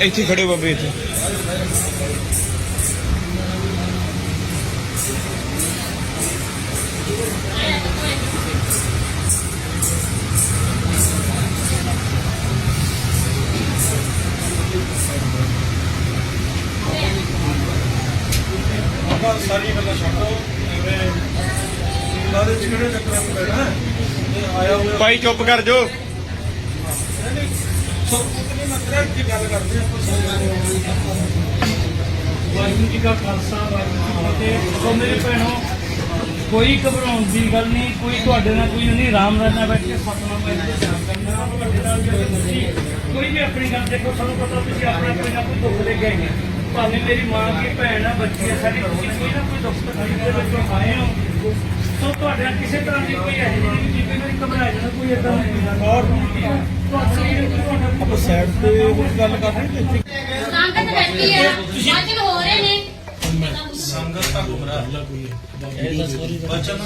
ਇੱਥੇ ਖੜੇ ਬਾਬੇ ਇੱਥੇ। ਆਪਾਂ ਸਾਰੀਆਂ ਗੱਲਾਂ ਛੱਡੋ ਐਵੇਂ ਲਾਦੇ ਚ ਕਿਹੜੇ ਚੱਕਰਾਂ ਚ ਪੈਣਾ? ਇਹ ਆਇਆ ਹੋਇਆ ਭਾਈ ਚੁੱਪ ਕਰ ਜੋ ਵਾਹਿਗੁਰੂ ਜੀ ਕਾ ਖਾਲਸਾ, ਵਾਹਿਗੁਰੂ ਜੀ ਕੀ ਫਤਿਹ। ਸੋ ਮੇਰੇ ਭੈਣੋ, ਕੋਈ ਘਬਰਾਉਣ ਦੀ ਗੱਲ ਨਹੀਂ, ਕੋਈ ਤੁਹਾਡੇ ਨਾਲ ਕੋਈ ਨਹੀਂ ਆਰਾਮ ਨਾਲ ਨਾਲ ਬੈਠ ਕੇ ਸਤਨਾਮ ਵਾਹਿਗੁਰੂ ਦਾ ਕਰਨਾ ਤੁਹਾਡੇ ਨਾਲ ਜਦੋਂ ਤੁਸੀਂ ਕੋਈ ਵੀ ਆਪਣੀ ਗੱਲ ਦੇਖੋ, ਸਾਨੂੰ ਪਤਾ ਤੁਸੀਂ ਆਪਣਾ ਕੋਈ ਨਾ ਕੋਈ ਦੁੱਖ ਲੈ ਕੇ ਆਏ ਭਾਵੇਂ ਮੇਰੀ ਮਾਂ ਕੀ ਭੈਣ ਆ, ਬੱਚੀ ਆ, ਸਾਡੀ ਤੁਸੀਂ ਕੋਈ ਨਾ ਕੋਈ ਦੁੱਖ ਤਕਲੀਫ ਦੇ ਵਿੱਚੋਂ ਆਏ ਹੋ। ਸੋ ਤੁਹਾਡੇ ਨਾਲ ਕਿਸੇ ਤਰ੍ਹਾਂ ਦੀ ਕੋਈ ਜਿਹੀ ਜਿਵੇਂ ਮੇਰੀ ਘਬਰਾ ਜਾਣਾ ਕੋਈ ਏਦਾਂ ਨਹੀਂ ਔਰ ਤੁਹਾਡਾ ਆਪਾਂ ਸਾਈਡ ਤੇ ਕੁਝ ਗੱਲ ਕਰ ਰਹੇ ਇੱਥੇ। ਸੰਗਤ ਬੈਠੀ ਹੈ ਵਚਨ ਹੋ ਰਹੇ ਨੇ। ਸੰਗਤ ਦਾ ਗੁਮਰਾਹ ਬਚਨ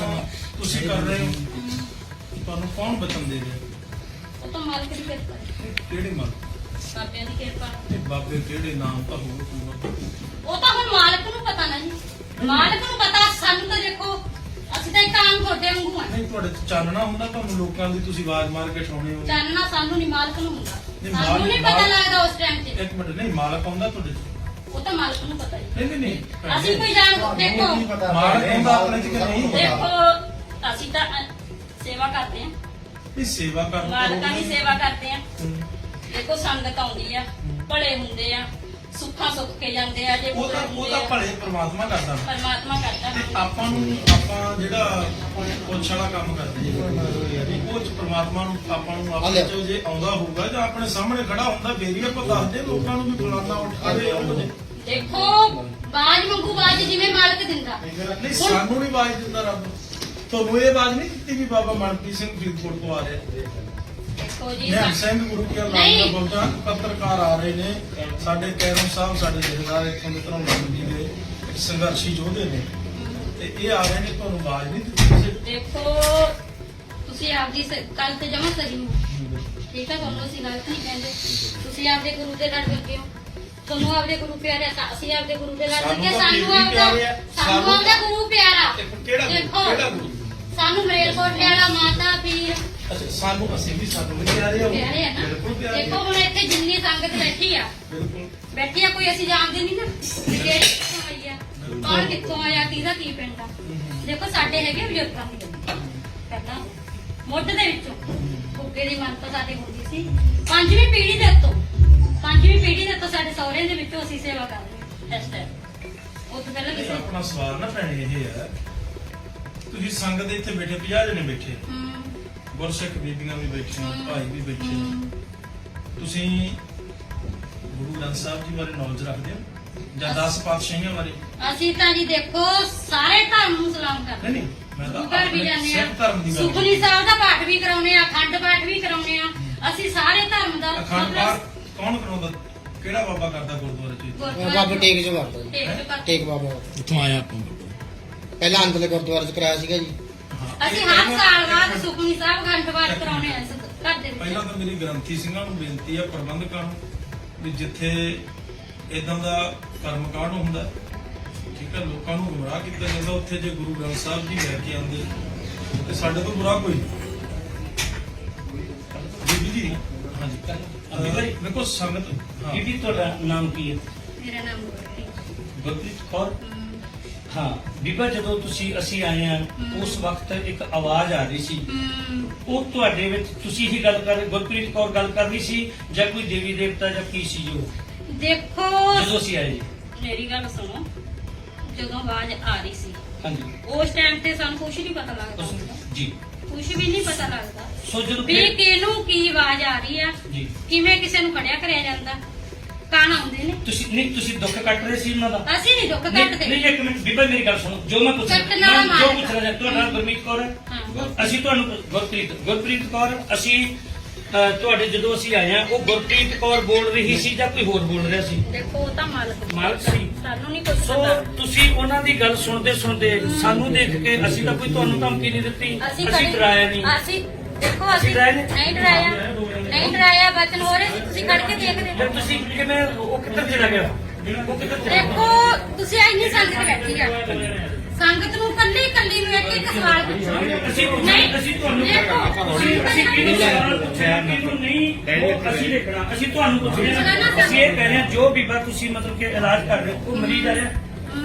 ਤੁਸੀਂ ਕਰ ਰਹੇ ਹੋ। ਤੁਹਾਨੂੰ ਕੌਣ ਬਚਨ ਦੇ ਰਿਹਾ? ਉਹ ਤਾਂ ਮਾਲਕ ਦੀ ਕਿਰਪਾ ਹੈ। ਕਿਹੜੇ ਮਨ ਬਾਬਿਆਂ ਦੀ ਕਿਰਪਾ ਇਹ ਬਾਬੇ ਕਿਹੜੇ ਨਾਮ ਤਾਂ ਹੋਊ ਹੋਊਗਾ ਉਹ ਤਾਂ ਹੁਣ ਮਾਲਕ ਨੂੰ ਪਤਾ ਨਹੀਂ। ਮਾਲਕ ਨੂੰ ਪਤਾ ਸਾਨੂੰ ਤਾਂ ਦੇਖੋ। ਅਸੀਂ ਤਾਂ ਇੱਕ ਆਮ ਤੁਹਾਡੇ ਵਾਂਗੂ ਆ ਨਹੀਂ ਤੁਹਾਡੇ ਚ ਚਾਨਣਾ ਹੁੰਦਾ ਤੁਹਾਨੂੰ ਲੋਕਾਂ ਦੀ ਤੁਸੀਂ ਆਵਾਜ਼ ਮਾਰ ਕੇ ਠਾਉਣੇ ਹੋ। ਜਾਨਣਾ ਸਾਨੂੰ ਨਹੀਂ ਮਾਲਕ ਨੂੰ ਹੁੰਦਾ। ਨਹੀਂ, ਸਾਨੂੰ ਮਾਲਕ- ਨਹੀਂ ਪਤਾ ਮਾਲਕ- ਲੱਗਦਾ ਉਸ ਟਾਈਮ ਤੇ। ਇੱਕ ਮਿੰਟ ਨਹੀਂ ਮਾਲਕ ਆਉਂਦਾ ਤੁਹਾਡੇ ਚ? ਉਹ ਤਾਂ ਮਾਲਕ ਨੂੰ ਪਤਾ ਹੀ ਨਹੀਂ ਨਹੀਂ ਨਹੀਂ। ਅਸੀਂ ਕੋਈ ਜਾਣ ਦੇਖੋ। ਮਾਲਕ ਆਉਂਦਾ ਆਪਣੇ ਚ ਕਿ ਨਹੀਂ ਦੇਖੋ ਅਸੀਂ ਤਾਂ ਅ, ਸੇਵਾ ਕਰਦੇ ਹਾਂ। ਇਹ ਸੇਵਾ ਕਰਨ ਮਾਲਕਾਂ ਦੀ ਸੇਵਾ ਕਰਦੇ ਹਾਂ। ਹੂੰ। ਦੇਖੋ ਸੰਗਤ ਆਉਂਦੀ ਆ ਭਲੇ ਹੁੰਦੇ ਆ। ਸੁੱਖਾਂ ਸੁੱਖ ਕੇ ਜਾਂਦੇ ਆ ਜੇ ਉਹ ਤਾਂ ਉਹ ਤਾਂ ਭਲੇ ਪ੍ਰਮਾਤਮਾ ਕਰਦਾ। ਪਰਮਾਤਮਾ ਕਰਦਾ ਤੇ ਆਪਾਂ ਨੂੰ ਆਪਾਂ ਜਿਹੜਾ ਪੁੱਛ ਵਾਲਾ ਕੰਮ ਕਰਦੇ ਜੀ ਉਹ ਚ ਪ੍ਰਮਾਤਮਾ ਨੂੰ ਆਪਾਂ ਨੂੰ ਆਪਣੇ ਚ ਜੇ ਆਉਂਦਾ ਹੋਊਗਾ ਜਾਂ ਆਪਣੇ ਸਾਹਮਣੇ ਖੜਾ ਹੁੰਦਾ ਫੇਰ ਆਪਾਂ ਦੱਸਦੇ ਲੋਕਾਂ ਨੂੰ ਵੀ ਫਲਾਨਾ ਉੱਠ ਖੜੇ ਆਉਂਦੇ ਦੇਖੋ ਬਾਜ ਮੰਗੂ ਬਾਜ ਜਿਵੇਂ ਮਾਲਕ ਦਿੰਦਾ। ਨਹੀਂ ਸਾਨੂੰ ਨਹੀਂ ਆਵਾਜ਼ ਦਿੰਦਾ ਰੱਬ। ਤੁਹਾਨੂੰ ਇਹ ਆਵਾਜ਼ ਨਹੀਂ ਦਿੱਤੀ ਵੀ ਬਾਬਾ ਮਨਪ੍ਰੀਤ ਸਿੰਘ ਫਰੀਦਕੋਟ ਤੋਂ ਆ ਰਹੇ। ਦੇਖੋ ਜੀ ਨਿਹੰਗ ਸਿੰਘ ਗੁਰੂ ਕੀ ਨਾਮ ਦਾ ਨਹੀਂ। ਬੋਲਦਾ ਪੱਤਰਕਾਰ ਆ ਰਹੇ ਨੇ ਸਾਡੇ ਕੈਰਮ ਸਾਹਿਬ ਸਾਡੇ ਜਥੇਦਾਰ ਇੱਥੋਂ ਦੇ ਧਰਮ ਮੰਡੀ ਦੇ ਸੰਘਰਸ਼ੀ ਯੋਧੇ ਨੇ ਤੇ ਇਹ ਆ ਰਹੇ ਨੇ ਤੁਹਾਨੂੰ ਆਵਾਜ਼ ਨਹੀਂ ਦਿੱਤੀ ਕਿਸੇ? ਦੇਖੋ ਤੁਸੀਂ ਆਪਦੀ ਕੱਲ ਤੇ ਜਮਾ ਸਹੀ ਹੋ ਠੀਕ ਹੈ ਤੁਹਾਨੂੰ ਅਸੀਂ ਗਲਤ ਨਹੀਂ ਕਹਿੰਦੇ ਤੁਸੀਂ ਆਪਦੇ ਗੁਰੂ ਦੇ ਲੜ ਲੱਗੇ ਹੋ ਤੁਹਾਨੂੰ ਆਪਦੇ ਗੁਰੂ ਪਿਆਰੇ ਆ, ਤਾਂ ਅਸੀਂ ਆਪਦੇ ਗੁਰੂ ਦੇ ਲੜ ਸਾਨੂੰ ਲੱਗੇ ਤਾਂ ਸਾਨੂੰ ਆਪਦਾ ਆ। ਸਾਨੂੰ ਸਾਨੂੰ- ਆਪਦਾ ਗੁਰੂ ਪਿਆਰਾ ਤੇ ਕਿਹੜਾ ਗੁਰੂ? ਦੇਖੋ, ਕਿਹੜਾ ਗੁਰੂ? ਸਾਨੂੰ ਮਰੇਲਕੋਟ ਵਾਲਾ ਮਾਤਾ ਪੀਰ ਅੱਛਾ ਸਾਨੂੰ ਅਸੀਂ ਵੀ ਸਾਨੂੰ ਵੀ ਪਿਆਰੇ ਆ ਪਿਆਰੇ ਆ ਨਾ। ਬਿਲਕੁਲ ਪਿਆਰੇ ਦੇਖੋ ਆ। ਹੁਣ ਇੱਥੇ ਜਿੰਨੀ ਸੰਗਤ ਬੈਠੀ ਆ। ਬਿਲਕੁਲ। ਬੈਠੀ ਆ ਕੋਈ ਅਸੀਂ ਜਾਣਦੇ ਨਹੀਂ ਨਾ। ਵੀ ਕਿਹੜੀ ਕਿੱਥੋਂ ਆਈ ਆ ਕੌਣ ਕਿੱਥੋਂ ਆਇਆ ਕਿਹਦਾ ਕੀ ਪਿੰਡ ਆ। ਦੇਖੋ ਸਾਡੇ ਹੈਗੇ ਬਜ਼ੁਰਗਾਂ ਦੀ। ਗੱਡੀ ਪਹਿਲਾਂ ਮੁੱਢ ਦੇ ਵਿੱਚੋਂ। ਕੁੱਕੇ ਦੀ ਮੰਨਤ ਸਾਡੇ ਹੁੰਦੀ ਸੀ। ਪੰਜਵੀਂ ਪੀੜ੍ਹੀ ਦੇ ਉੱਤੋਂ। ਪੰਜਵੀਂ ਪੀੜ੍ਹੀ ਦੇ ਉੱਤੋਂ ਸਾਡੇ ਸਹੁਰੇ ਦੇ ਵਿੱਚੋਂ ਅਸੀਂ ਸੇਵਾ ਕਰ ਰਹੇ ਹਾਂ। ਇਸ ਟਾਈਮ ਉਹ ਤੋਂ ਪਹਿਲਾਂ ਇਹ ਕਿਸੇ ਆਪਣਾ ਸਵਾਲ ਨਾ ਭੈਣੇ ਇਹ ਹੈ। ਤੁਸੀਂ ਸੰਗਤ ਦੇ ਇੱਥੇ ਬੈਠੇ 50 ਜਣੇ ਬੈਠੇ। ਹਮ, ਗੁਰਸਿੱਖ ਬੀਬੀਆਂ ਵੀ ਬੈਠੀਆਂ। ਭਾਈ ਵੀ ਬੈਠੇ ਤੁਸੀਂ ਗੁਰੂ ਗ੍ਰੰਥ ਸਾਹਿਬ ਜੀ ਬਾਰੇ ਨੌਲੇਜ ਰੱਖਦੇ ਹੋ? ਜਾਂ 10 ਪਾਤਸ਼ਾਹੀਆਂ ਬਾਰੇ? ਅਸੀਂ ਤਾਂ ਜੀ ਦੇਖੋ ਸਾਰੇ ਧਰਮ ਨੂੰ ਸਲਾਮ ਕਰਦੇ ਨਹੀਂ ਮੈਂ ਤਾਂ ਗੁਰੂ ਘਰ ਵੀ ਆਪਣੇ ਜਾਂਦੇ ਆ ਸਿੱਖ ਧਰਮ ਦੀ ਗੱਲ ਸੁਖਨੀ ਸਾਹਿਬ ਦਾ ਪਾਠ ਵੀ ਕਰਾਉਨੇ ਆ ਅਖੰਡ ਪਾਠ ਵੀ ਕਰਾਉਨੇ ਆ ਅਸੀਂ ਸਾਰੇ ਧਰਮ ਦਾ ਅਖੰਡ ਪਾਠ ਕੌਣ ਕਰਾਉਂਦਾ? ਕਿਹੜਾ ਬਾਬਾ ਕਰਦਾ ਗੁਰਦੁਆਰੇ ਚ? ਗੁਰਦੁਆਰੇ ਬਾਬਾ ਟੇਕ ਜੀ ਟੇਕ ਚ ਕਰ- ਟੇਕ ਬਾਬਾ। ਇੱਥੋਂ ਆਇਆ ਆਪਾਂ ਪਹਿਲਾਂ ਅੰਦਰਲੇ ਗੁਰਦੁਆਰੇ ਚ ਕਰਾਇਆ ਸੀਗਾ ਜੀ। ਅਸੀਂ ਹਰ ਸਾਲ ਬਾਅਦ ਸੁਖਨੀ ਸਾਹਿਬ ਅਖੰਡ ਪਾਠ ਕਰਾਉਨੇ ਆ ਇਸ ਘਰ ਦੇ ਪਹਿਲਾਂ ਤਾਂ ਮੇਰੀ ਗ੍ਰੰਥੀ ਸਿੰਘਾਂ ਨੂੰ ਬੇਨਤੀ ਹੈ ਪ੍ਰਬੰਧਕਾਂ ਨੂੰ ਵੀ ਜਿੱਥੇ ਇਦਾਂ ਦਾ ਕਰਮਕਾਂਡ ਹੁੰਦਾ ਠੀਕ ਹੈ ਲੋਕਾਂ ਨੂੰ ਗੁੰਮਰਾਹ ਕੀਤਾ ਜਾਂਦਾ ਉੱਥੇ ਜੇ ਗੁਰੂ ਗ੍ਰੰਥ ਸਾਹਿਬ ਜੀ ਲੈ ਕੇ ਆਉਂਦੇ ਤੇ ਸਾਡੇ ਤੋਂ ਬੁਰਾ ਕੋਈ ਬੀਬੀ ਜੀ ਹਾਂਜੀ। ਅਭੀ। ਅਹ ਦੇਖੋ ਸੰਗਤ ਹਾਂ। ਬੀਬੀ ਤੁਹਾਡਾ ਨਾਮ ਕੀ ਹੈ? ਮੇਰਾ ਨਾਮ ਗੁਰਪ੍ਰੀਤ। ਗੁਰਪ੍ਰੀਤ ਕੌਰ। ਹਾਂ ਬੀਬਾ ਜਦੋਂ ਤੁਸੀਂ ਅਸੀਂ ਆਏ ਆ। ਉਸ ਵਕਤ ਇੱਕ ਆਵਾਜ਼ ਆ ਰਹੀ ਸੀ। ਉਹ ਤੁਹਾਡੇ ਵਿੱਚ ਤੁਸੀਂ ਹੀ ਗੱਲ ਕਰ ਗੁਰਪ੍ਰੀਤ ਕੌਰ ਗੱਲ ਕਰ ਰਹੀ ਸੀ ਜਾਂ ਕੋਈ ਦੇਵੀ ਦੇਵਤਾ ਜਾਂ ਕੀ ਸੀ ਜੋ ਦੇਖੋ ਜਦੋਂ ਅਸੀਂ ਆਏ ਜੀ। ਮੇਰੀ ਗੱਲ ਸੁਣੋ ਜਦੋਂ ਆਵਾਜ਼ ਆ ਰਹੀ ਸੀ। ਹਾਂਜੀ। ਉਸ ਟਾਈਮ ਤੇ ਸਾਨੂੰ ਕੁਝ ਨਹੀਂ ਪਤਾ ਲੱਗਦਾ। ਉਸ- ਜੀ। ਕੁਝ ਵੀ ਨਹੀਂ ਪਤਾ ਲੱਗਦਾ। ਸੋ ਜਦੋਂ ਵੀ ਕਿਹਨੂੰ ਕੀ ਆਵਾਜ਼ ਆ ਰਹੀ ਆ ਜੀ। ਕਿਵੇਂ ਕਿਸੇ ਨੂੰ ਖੜਿਆ ਕਰਿਆ ਜਾਂਦਾ। ਕਾਨ ਆਉਂਦੇ ਨੇ। ਤੁਸੀਂ ਨਹੀਂ ਤੁਸੀਂ ਦੁੱਖ ਕੱਟ ਰਹੇ ਸੀ ਉਹਨਾਂ ਦਾ। ਅਸੀਂ ਨਹੀਂ ਦੁੱਖ ਨਹੀਂ ਕੱਟਦੇ। ਨਹੀਂ, ਇੱਕ ਮਿੰਟ ਬੀਬਾ ਮੇਰੀ ਗੱਲ ਸੁਣੋ। ਜੋ ਮੈਂ ਪੁੱਛ ਕੱਟਣ ਵਾਲਾ ਮੈਂ ਜੋ ਮਾਲਕ। ਪੁੱਛ ਰਿਹਾ ਤੁਹਾਡਾ ਨਾਮ ਗੁਰਮੀਤ ਕੌਰ ਹੈ। ਹਾਂ। ਅਸੀਂ ਤੁਹਾਨੂੰ ਗੁਰਪ੍ਰੀਤ ਗੁਰਪ੍ਰੀਤ ਕੌਰ ਅਸੀਂ ਅਹ, ਤੁਹਾਡੇ ਜਦੋਂ ਅਸੀਂ ਆਏ ਆ ਉਹ ਗੁਰਪ੍ਰੀਤ ਕੌਰ ਬੋਲ ਰਹੀ ਸੀ ਜਾਂ ਕੋਈ ਹੋਰ ਬੋਲ ਰਿਹਾ ਸੀ? ਦੇਖੋ ਉਹ ਤਾਂ ਮਾਲਕ ਮਾਲਕ ਸੀ। ਸਾਨੂੰ ਨਹੀਂ ਕੁਝ ਸੋ ਪਤਾ। ਤੁਸੀਂ ਉਹਨਾਂ ਦੀ ਗੱਲ ਸੁਣਦੇ ਸੁਣਦੇ ਸਾਨੂੰ ਦੇਖ ਕੇ ਅਸੀਂ ਤਾਂ ਕੋਈ ਤੁਹਾਨੂੰ ਧਮਕੀ ਨਹੀਂ ਦਿੱਤੀ। ਅਸੀਂ ਅਸੀਂ ਕਦੇ- ਡਰਾਇਆ ਨਹੀਂ। ਅਸੀਂ ਦੇਖੋ ਅਸੀਂ? ਨਹੀਂ ਡਰਾਇਆ ਨਹੀਂ ਡਰਾਇਆ ਬਚਨ ਹੋ ਰਹੇ ਸੀ ਤੁਸੀਂ ਖੜ ਕੇ ਦੇਖਦੇ ਫਿਰ ਤੁਸੀਂ ਕਿਵੇਂ ਉਹ ਕਿੱਧਰ ਚਲਾ ਗਿਆ? ਉਹ ਕਿੱਧਰ ਚਲਾ ਦੇਖੋ ਤੁਸੀਂ ਇੰਨੀ ਸੰਗਤ ਬੈਠੀ ਆ। ਸੰਗਤ ਨੂੰ ਕੱਲੀ ਕੱਲੀ ਨੂੰ ਇੱਕ ਇੱਕ ਸਵਾਲ ਪੁੱਛੋ। ਅਸੀਂ ਨਹੀਂ ਤੁਹਾਨੂੰ ਦੇਖੋ ਅਸੀਂ ਅਸੀਂ ਕਿਹਨੂੰ ਸਵਾਲ ਪੁੱਛਿਆ? ਕਿਹਨੂੰ ਨਹੀਂ? ਉਹ ਅਸੀਂ ਦੇਖਣਾ ਅਸੀਂ ਤੁਹਾਨੂੰ ਪੁੱਛ ਰਹੇ ਹਾਂ। ਅਸੀਂ ਇਹ ਕਹਿ ਰਹੇ ਹਾਂ ਜੋ ਬੀਬਾ ਤੁਸੀਂ ਮਤਲਬ ਕਿ ਇਲਾਜ ਕਰ ਰਹੇ ਹੋ ਉਹ ਮਰੀਜ਼ ਆ ਰਿਹਾ।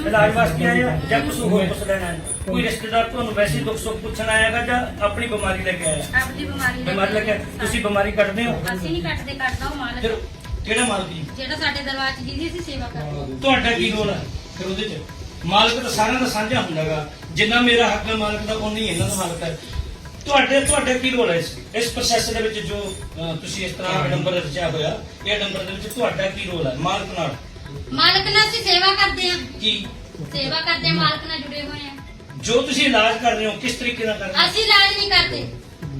ਇਲਾਜ ਵਾਸਤੇ ਆਇਆ ਜਾਂ ਕੁਝ ਹੋਰ ਕੁਝ ਲੈਣਾ ਹੈ? ਕੋਈ ਰਿਸ਼ਤੇਦਾਰ ਤੁਹਾਨੂੰ ਵੈਸੇ ਦੁੱਖ ਸੁੱਖ ਪੁੱਛਣ ਆਏਗਾ ਜਾਂ ਆਪਣੀ ਬਿਮਾਰੀ ਲੈ ਕੇ ਆਇਆ? ਆਪਣੀ ਬਿਮਾਰੀ ਬਿਮਾਰੀ ਲੈ ਕੇ। ਤੁਸੀਂ ਬਿਮਾਰੀ ਕੱਢਦੇ ਹੋ? ਅਸੀਂ ਨਹੀਂ ਕੱਟਦੇ ਕੱਟਦਾ ਉਹ ਫਿਰ ਮਾਲਕ ਕਿਹੜਾ ਮਾਲਕ ਜੀ? ਜਿਹੜਾ ਸਾਡੇ 'ਚ ਜਿਹਦੀ ਅਸੀਂ ਸੇਵਾ ਕਰਦੇ ਹਾਂ। ਤੁਹਾਡਾ ਕੀ ਰੋਲ ਹੈ? ਫਿਰ ਉਹਦੇ ਚ। ਮਾਲਕ ਤਾਂ ਸਾਰਿਆਂ ਦਾ ਸਾਂਝਾ ਹੁੰਦਾਗਾ ਜਿੰਨਾ ਮੇਰਾ ਹੱਕ ਹੈ ਮਾਲਕ ਦਾ ਉਨਾ ਹੀ ਇਹਨਾਂ ਦਾ ਹੱਕ ਹੈ। ਤੁਹਾਡੇ ਤੁਹਾਡਾ ਕੀ ਰੋਲ ਹੈ ਇਸ ਇਸ ਪ੍ਰੋਸੈਸ ਦੇ ਵਿੱਚ ਜੋ ਤੁਸੀਂ ਇਸ ਤਰ੍ਹਾਂ ਨੰਬਰ ਰਚਿਆ ਹੋਇਆ ਇਹ ਨੰਬਰ ਦੇ ਵਿੱਚ ਤੁਹਾਡਾ ਕੀ ਰੋਲ ਹੈ? ਮਾਲਕ ਨਾਲ। ਮਾਲਕ ਨਾਲ ਅਸੀਂ ਸੇਵਾ ਕਰਦੇ ਹਾਂ। ਕੀ? ਸੇਵਾ ਕਰਦੇ ਹਾਂ, ਮਾਲਕ ਨਾਲ ਜੁੜੇ ਹੋਏ ਹਾਂ। ਜੋ ਤੁਸੀਂ ਇਲਾਜ ਕਰ ਰਹੇ ਹੋ ਕਿਸ ਤਰੀਕੇ ਨਾਲ ਕਰ ਰਹੇ ਹੋ? ਅਸੀਂ ਇਲਾਜ ਨਹੀਂ ਕਰਦੇ।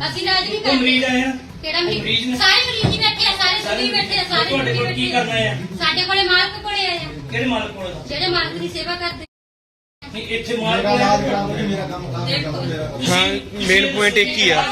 ਅਸੀਂ ਇਲਾਜ ਨਹੀਂ ਕੋਈ ਮਰੀਜ਼ ਕਰਦੇ। ਆਇਆ ਕਿਹੜਾ ਮਰੀਜ਼? ਸਾਰੇ ਮਰੀਜ਼ ਹੀ ਬੈਠੇ ਆ ਸਾਰੇ ਸੁਣੀ ਬੈਠੇ ਆ ਸਾਰੇ ਤੁਹਾਡੇ ਕੋਲ ਕੀ ਆ। ਕਰਨਾ ਹੈ ਸਾਡੇ ਕੋਲੇ ਮਾਲਕ ਕੋਲੇ ਆਏ ਆ। ਕਿਹੜੇ ਮਾਲਕ ਕੋਲ ਜਿਹੜੇ ਮਾਲਕ ਦੀ ਸੇਵਾ ਕਰਦੇ। ਨਹੀਂ ਇੱਥੇ ਮਾਲਕ ਮੇਰਾ ਇਲਾਜ ਮੇਰਾ ਕੰਮ ਕਰਾ ਦਿਓ। ਦੇਖੋ ਹਾਂ ਮੇਨ ਪੁਆਇੰਟ ਇੱਕ ਹੀ ਆ।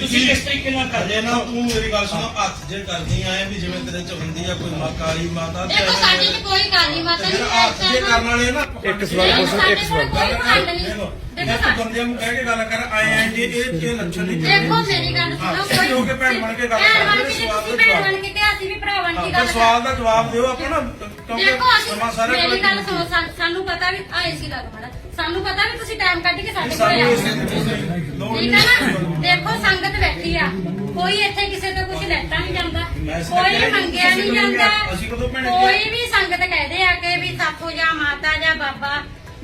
ਤੁਸੀਂ ਕਿਸ ਤਰੀਕੇ ਨਾਲ ਕਰਦੇ ਜੇ ਨਾ ਤੂੰ ਮੇਰੀ ਗੱਲ ਸੁਣੋ ਹੱਥ ਜੇ ਕਰਦੀ ਆਏ ਵੀ ਜਿਵੇਂ ਤੇਰੇ ਚ ਹੁੰਦੀ ਆ ਕੋਈ ਮਾਂ ਕਾਲੀ ਮਾਤਾ ਤੇ ਦੇਖੋ ਸਾਡੇ 'ਚ ਕੋਈ ਕਾਲੀ ਮਾਤਾ ਨਹੀਂ ਹੱਥ ਜੇ ਕਰਨ ਵਾਲੇ ਨਾ ਇੱਕ ਸਵਾਲ ਪੁੱਛੋ ਇੱਕ ਸਵਾਲ। ਕੋਈ ਪਖੰਡ ਨਹੀਂ ਦੇਖੋ ਦੇਖੋ ਇੱਕ ਬੰਦੇ ਨੂੰ ਕਹਿ ਕੇ ਗੱਲ ਕਰ ਆਏ ਆਂ ਜੀ ਇਹ ਇਹ ਲੱਛਣ ਨਹੀਂ ਦੇਖੋ ਮੇਰੀ ਗੱਲ ਸੁਣੋ ਹਾਂ, ਸਿੱਧੇ ਹੋ ਕੇ ਭੈਣ ਬਣ ਕੇ ਗੱਲ ਭੈਣ ਬਣ ਕਰਦੇ, ਕੇ ਸਵਾਲ ਤੁਸੀਂ ਦਾ ਭੈਣ ਜਵਾਬ। ਬਣ ਕੇ ਤੇ ਅਸੀਂ ਵੀ ਭਰਾ ਬਣ ਕੇ ਹਾਂ, ਗੱਲ ਪਰ ਸਵਾਲ ਦਾ ਜਵਾਬ ਦਿਓ ਆਪਾਂ ਨਾ ਕਿਉਂਕਿ ਦੇਖੋ ਸਮਾਂ ਅਸੀਂ ਸਾਰਾ ਮੇਰੀ ਗੱਲ ਸੁਣੋ ਸਾਨੂੰ- ਪਤਾ ਵੀ ਆਏ ਸੀ ਲੱਗ ਮਾੜਾ ਸਾਨੂੰ ਪਤਾ ਵੀ ਤੁਸੀਂ ਟਾਈਮ ਕੱਢ ਕੇ ਸਾਡੇ ਕੋਲ ਸਾਨੂੰ ਆਏ ਇਸ ਹੋ। ਲੋੜ ਠੀਕ ਹੈ ਨਾ? ਦੇਖੋ ਸੰਗਤ ਬੈਠੀ ਆ। ਕੋਈ ਇੱਥੇ ਕਿਸੇ ਤੋਂ ਕੁਝ ਲੈਤਾ ਨਹੀਂ ਜਾਂਦਾ। ਕੋਈ ਮੰਗਿਆ ਨਹੀਂ ਜਾਂਦਾ। ਕੋਈ? ਵੀ ਸੰਗਤ ਕਹਦੇ ਆ ਕਿ ਵੀ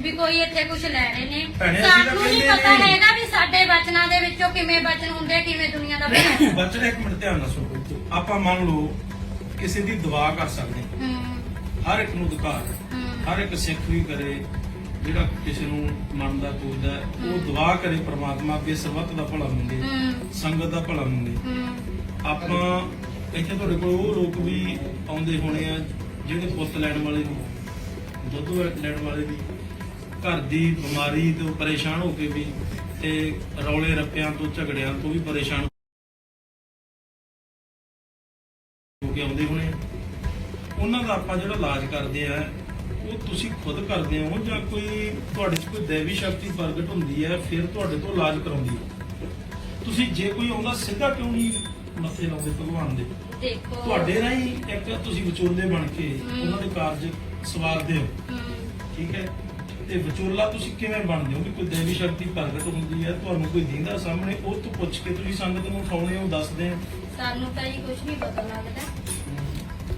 ਵੀ ਕੋਈ ਇੱਥੇ ਕੁਝ ਲੈ ਰਹੇ ਨੇ। ਭੈਣੇ, ਅਸੀਂ ਤਾਂ ਸਾਨੂੰ ਨਹੀਂ ਕਹਿੰਦੇ ਪਤਾ ਨਹੀਂ। ਹੈਗਾ ਵੀ ਸਾਡੇ ਬਚਨਾਂ ਦੇ ਵਿੱਚੋਂ ਕਿਵੇਂ ਬਚਨ ਹੁੰਦੇ ਕਿਵੇਂ ਦੁਨੀਆ ਦਾ ਭਲਾ ਹੈ। ਬੱਚੇ ਇੱਕ ਮਿੰਟ ਧਿਆਨ ਨਾਲ ਸੁਣੋ। ਆਪਾਂ ਮੰਨ ਲਓ ਕਿਸੇ ਦੀ ਦੁਆ ਕਰ ਸਕਦੇ ਹਾਂ। ਹੂੰ। ਹਰ ਇੱਕ ਨੂੰ ਅਧਿਕਾਰ ਹੈ ਹੂੰ। ਹਰ ਇੱਕ ਸਿੱਖ ਵੀ ਕਰੇ ਜਿਹੜਾ ਕਿਸੇ ਨੂੰ ਮੰਨਦਾ ਪੂਜਦਾ ਹੈ, ਉਹ ਦੁਆ ਕਰੇ ਪ੍ਰਮਾਤਮਾ ਅੱਗੇ ਸਰਬੱਤ ਦਾ ਭਲਾ ਮੰਗੇ ਹੂੰ। ਸੰਗਤ ਦਾ ਭਲਾ ਮੰਗੇ। ਹੂੰ। ਆਪਾਂ ਇੱਥੇ ਤੁਹਾਡੇ ਕੋਲ ਉਹ ਲੋਕ ਵੀ ਆਉਂਦੇ ਹੋਣੇ ਆ ਜਿਹੜੇ ਪੁੱਤ ਲੈਣ ਵਾਲੇ ਨੇ ਦੁੱਧ ਲੈਣ ਵਾਲੇ ਵੀ ਘਰ ਦੀ ਬਿਮਾਰੀ ਤੋਂ ਪਰੇਸ਼ਾਨ ਹੋ ਕੇ ਵੀ ਤੇ ਰੌਲੇ ਰੱਪਿਆਂ ਤੋਂ ਝਗੜਿਆਂ ਤੋਂ ਵੀ ਪਰੇਸ਼ਾਨ ਹੋ ਕੇ ਆਉਂਦੇ ਹੋਣੇ। ਉਹਨਾਂ ਦਾ ਆਪਾਂ ਜਿਹੜਾ ਇਲਾਜ ਕਰਦੇ ਆ ਉਹ ਤੁਸੀਂ ਖੁਦ ਕਰਦੇ ਹੋ ਜਾਂ ਕੋਈ ਤੁਹਾਡੇ 'ਚ ਕੋਈ ਦੇਵੀ ਸ਼ਕਤੀ ਪ੍ਰਗਟ ਹੁੰਦੀ ਹੈ ਫਿਰ ਤੁਹਾਡੇ ਤੋਂ ਇਲਾਜ ਕਰਾਉਂਦੀ ਹੈ? ਤੁਸੀਂ ਜੇ ਕੋਈ ਆਉਂਦਾ ਸਿੱਧਾ ਕਿਉਂ ਨਹੀਂ ਮੱਥੇ ਲਾਉਂਦੇ ਭਗਵਾਨ ਦੇ? ਦੇਖੋ। ਤੁਹਾਡੇ ਰਾਹੀਂ ਇੱਕ ਤੁਸੀਂ ਵਿਚੋਲੇ ਬਣ ਕੇ। ਉਹਨਾਂ ਦੇ ਕਾਰਜ ਸਵਾਰਦੇ ਹੂੰ। ਠੀਕ ਹੈ? ਤੇ ਵਿਚੋਲਾ ਤੁਸੀਂ ਕਿਵੇਂ ਬਣਦੇ ਹੋ? ਵੀ ਕੋਈ ਦੇਵੀ ਸ਼ਕਤੀ ਪ੍ਰਗਟ ਹੁੰਦੀ ਹੈ ਤੁਹਾਨੂੰ ਕੋਈ ਦਿੰਦਾ ਸਾਹਮਣੇ ਉਹ ਤੋਂ ਪੁੱਛ ਕੇ ਤੁਸੀਂ ਸੰਗਤ ਨੂੰ ਉਠਾਉਣੇ ਹੋ ਦੱਸਦੇ ਹੋ? ਸਾਨੂੰ ਤਾਂ ਜੀ ਕੁਝ ਨਹੀਂ ਪਤਾ ਲੱਗਦਾ।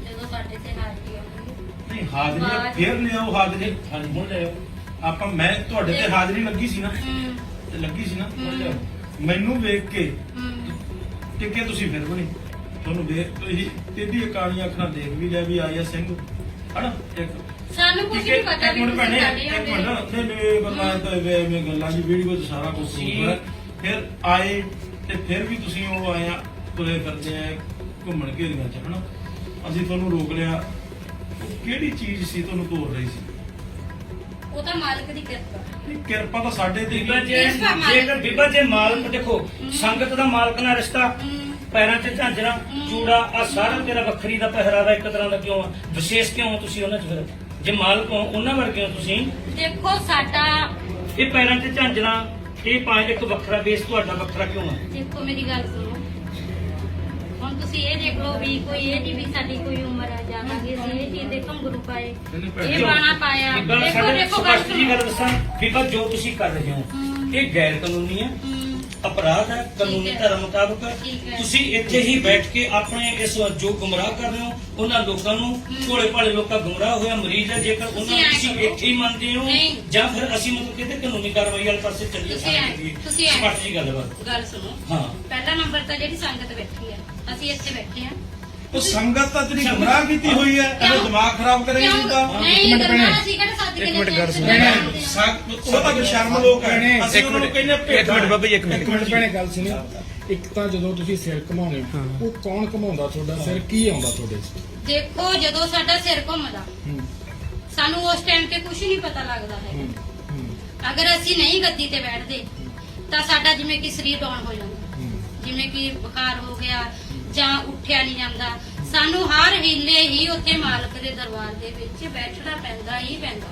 ਜਦੋਂ ਸਾਡੇ ਤੇ ਹਾਜ਼ਰੀ ਆਉਂਦੀ। ਨਹੀਂ ਹਾਜ਼ਰੀ ਫੇਰ ਲਿਆਓ ਹਾਜ਼ਰੀ ਹਾਂਜੀ ਹੁਣ ਲੈ ਆਓ ਆਪਾਂ ਮੈਂ ਤੁਹਾਡੇ ਤੇ ਹਾਜ਼ਰੀ ਲੱਗੀ ਸੀ ਨਾ? ਤੇ ਲੱਗੀ ਸੀ ਨਾ। ਮੈਨੂੰ ਵੇਖ ਕੇ ਟਿੱਕੇ ਤੁਸੀਂ ਫਿਰ ਬਣੀ। ਤੁਹਾਨੂੰ ਵੇਖ ਤੁਸੀਂ ਤੇਦੀ ਇਕਾਲੀਆਂ ਅੱਖਾਂ ਦੇਖ ਵੀ ਲਿਆ ਵੀ ਆਇਆ ਸਿੰਘ। ਹਨਾ? ਇੱਕ ਸਾਨੂੰ ਕੁਝ ਨਹੀਂ ਪਤਾ ਵੀ ਤੁਸੀਂ ਸਾਡੇ ਇੱਕ ਆਉਂਦੇ ਮਿੰਟ। ਨਹੀਂ ਨਹੀਂ ਇਹ ਗੱਲਾਂ ਤਾਂ ਇਹ ਐਵੇਂ ਗੱਲਾਂ ਦੀ ਵੀਡੀਓ 'ਚ ਸਾਰਾ ਕੁਝ ਤੁਸੀਂ- ਹੈ ਫਿਰ ਆਏ ਤੇ ਫਿਰ ਵੀ ਤੁਸੀਂ ਉਹ ਆਇਆ ਤੁਰੇ ਫਿਰਦੇ ਆ ਘੁੰਮਣ ਘੇਰੀਆਂ 'ਚ ਹਨਾ? ਅਸੀਂ ਤੁਹਾਨੂੰ ਰੋਕ ਲਿਆ। ਉਹ ਕਿਹੜੀ ਚੀਜ਼ ਸੀ ਤੁਹਾਨੂੰ ਤੋੜ ਰਹੀ ਸੀ? ਉਹ ਤਾਂ ਮਾਲਕ ਦੀ ਕਿਰਪਾ। ਨਹੀਂ, ਕਿਰਪਾ ਤਾਂ ਸਾਡੇ ਤੇ ਬੀਬਾ ਜੇ ਜੇਕਰ ਬੀਬਾ ਜੇ ਮਾਲਕ ਦੇਖੋ ਸੰਗਤ ਦਾ ਮਾਲਕ ਨਾਲ ਰਿਸ਼ਤਾ ਪੈਰਾਂ 'ਚ ਝਾਂਜਰਾਂ ਚੂੜਾ ਆ ਸਾਰਾ ਤੇਰਾ ਵੱਖਰੀ ਦਾ ਪਹਿਰਾਵਾ ਇੱਕ ਤਰ੍ਹਾਂ ਦਾ ਕਿਉਂ ਆ? ਵਿਸ਼ੇਸ਼ ਕਿਉਂ ਹੋ ਤੁਸੀਂ ਉਹਨਾਂ 'ਚ ਫਿਰ? ਜੇ ਮਾਲਕ ਹੋ ਉਹਨਾਂ ਵਰਗੇ ਹੋ ਤੁਸੀਂ? ਦੇਖੋ ਸਾਡਾ ਇਹ ਪੈਰਾਂ 'ਚ ਝਾਂਜਰਾਂ ਇਹ ਪੰਜ ਇੱਕ ਵੱਖਰਾ ਬੇਸ ਤੁਹਾਡਾ ਵੱਖਰਾ ਕਿਉਂ ਆ? ਦੇਖੋ ਮੇਰੀ ਗੱਲ ਸੁਣੋ। ਹੁਣ ਤੁਸੀਂ ਇਹ ਦੇਖ ਲਓ ਵੀ ਕੋਈ ਇਹ ਨਹੀਂ ਵੀ ਸਾਡੀ ਕੋਈ ਉਮਰ ਆ ਜਾਵਾਂਗੇ ਅਸੀਂ ਇਹ ਚੀਜ਼ ਦੇ ਘੁੰਗਰੂ ਪਾਏ। ਇਹ ਜੀ। ਬਾਣਾ ਪਾਇਆ। ਬੀਬਾ ਦੇਖੋ ਸਾਡੇ ਦੇਖੋ ਗੱਲ ਸਪਸ਼ਟ ਜੀ ਗੱਲ ਦੱਸਾਂ ਬੀਬਾ ਜੋ ਤੁਸੀਂ ਕਰ ਰਹੇ ਹੋ ਹੂੰ। ਇਹ ਗੈਰ ਕਾਨੂੰਨੀ ਹੈ। ਹੂੰ। ਅਪਰਾਧ ਹੈ ਕਾਨੂੰਨੀ ਹੈ। ਧਰਮ ਮੁਤਾਬਕ ਹੈ। ਤੁਸੀਂ ਇੱਥੇ ਹੀ ਬੈਠ ਕੇ ਆਪਣੇ ਇਸ ਜੋ ਗੁੰਮਰਾਹ ਕਰ ਰਹੇ ਹੋ ਉਹਨਾਂ ਲੋਕਾਂ ਨੂੰ ਭੋਲੇ ਭਾਲੇ ਲੋਕਾਂ ਗੁੰਮਰਾਹ ਹੋਇਆ ਮਰੀਜ਼ ਹੈ ਜੇਕਰ ਉਹਨਾਂ ਨੂੰ ਤੁਸੀਂ। ਇੱਥੇ ਹੀ ਮੰਨਦੇ ਹੋ। ਜਾਂ ਫਿਰ ਅਸੀਂ ਮਤਲਬ ਕਿਤੇ ਕਾਨੂੰਨੀ ਕਾਰਵਾਈ ਵਾਲੇ ਪਾਸੇ ਚੱਲੀਏ ਐਂ- ਤੁਸੀਂ ਸਪਸ਼ਟ ਜੀ ਗੱਲ ਹੈ ਬਸ ਗੱਲ ਸੁਣੋ ਹਾਂ ਪਹਿਲਾ ਨੰਬਰ ਤਾਂ ਜਿਹੜੀ ਸੰਗਤ ਬੈਠੀ ਆ ਅਸੀਂ ਇੱਥੇ ਬੈਠੇ ਆ ਉਹ ਸੰਗਤ ਤਾਂ ਤੇਰੀ ਗੁੰਮਰਾਹ ਕੀਤੀ ਹੋਈ ਹੈ ਇਹਦਾ? ਦਿਮਾਗ ਖਰਾਬ ਕਰੇਗੀ ਕਿਉਂ? ਤਾਂ। ਨਹੀਂ ਦਰਬਾਰ ਅਸੀਂ ਕਿਹੜਾ ਸੱਦ ਕੇ ਇੱਕ ਮਿੰਟ ਗੱਲ ਕੇ ਸੁਣੋ। ਸੰਗ- ਉਹ ਤਾਂ ਸ਼ਰਮ ਲੋਕ ਹੈ। ਅਸੀਂ ਉਹਨਾਂ ਨੂੰ ਮਿੰਟ ਕਹਿੰਦੇ ਇੱਕ ਮਿੰਟ ਬਾਬਾ ਜੀ ਇੱਕ ਇੱਕ ਮਿੰਟ ਮਿੰਟ ਭੈਣੇ ਗੱਲ ਸੁਣੀ ਇੱਕ ਤਾਂ ਜਦੋਂ ਤੁਸੀਂ ਸਿਰ ਘਮਾਉਂਦੇ ਹੋ ਉਹ ਕੌਣ ਘਮਾਉਂਦਾ ਤੁਹਾਡਾ? ਸਿਰ ਕੀ ਆਉਂਦਾ ਤੁਹਾਡੇ 'ਚ ਦੇਖੋ ਜਦੋਂ ਸਾਡਾ ਸਿਰ ਘੁੰਮਦਾ ਹੂੰ, ਸਾਨੂੰ ਉਸ ਟਾਈਮ ਤੇ ਕੁਝ ਨਹੀਂ ਪਤਾ ਲੱਗਦਾ ਹੈ ਹੂੰ, ਹੂੰ। ਅਗਰ ਅਸੀਂ ਨਹੀਂ ਗੱਦੀ ਤੇ ਬੈਠਦੇ ਤਾਂ ਸਾਡਾ ਜਿਵੇਂ ਕਿ ਸਰੀਰ ਡਾਊਨ ਹੋ ਜਾਂਦਾ। ਜਿਵੇਂ ਕਿ ਬੁਖਾਰ ਹੋ ਗਿਆ ਜਾਂ ਉੱਠਿਆ ਨਹੀਂ ਜਾਂਦਾ। ਸਾਨੂੰ ਹਰ ਹੀਲੇ ਹੀ ਉੱਥੇ ਮਾਲਕ ਦੇ ਦਰਬਾਰ ਦੇ ਵਿੱਚ ਬੈਠਣਾ ਪੈਂਦਾ ਹੀ ਪੈਂਦਾ।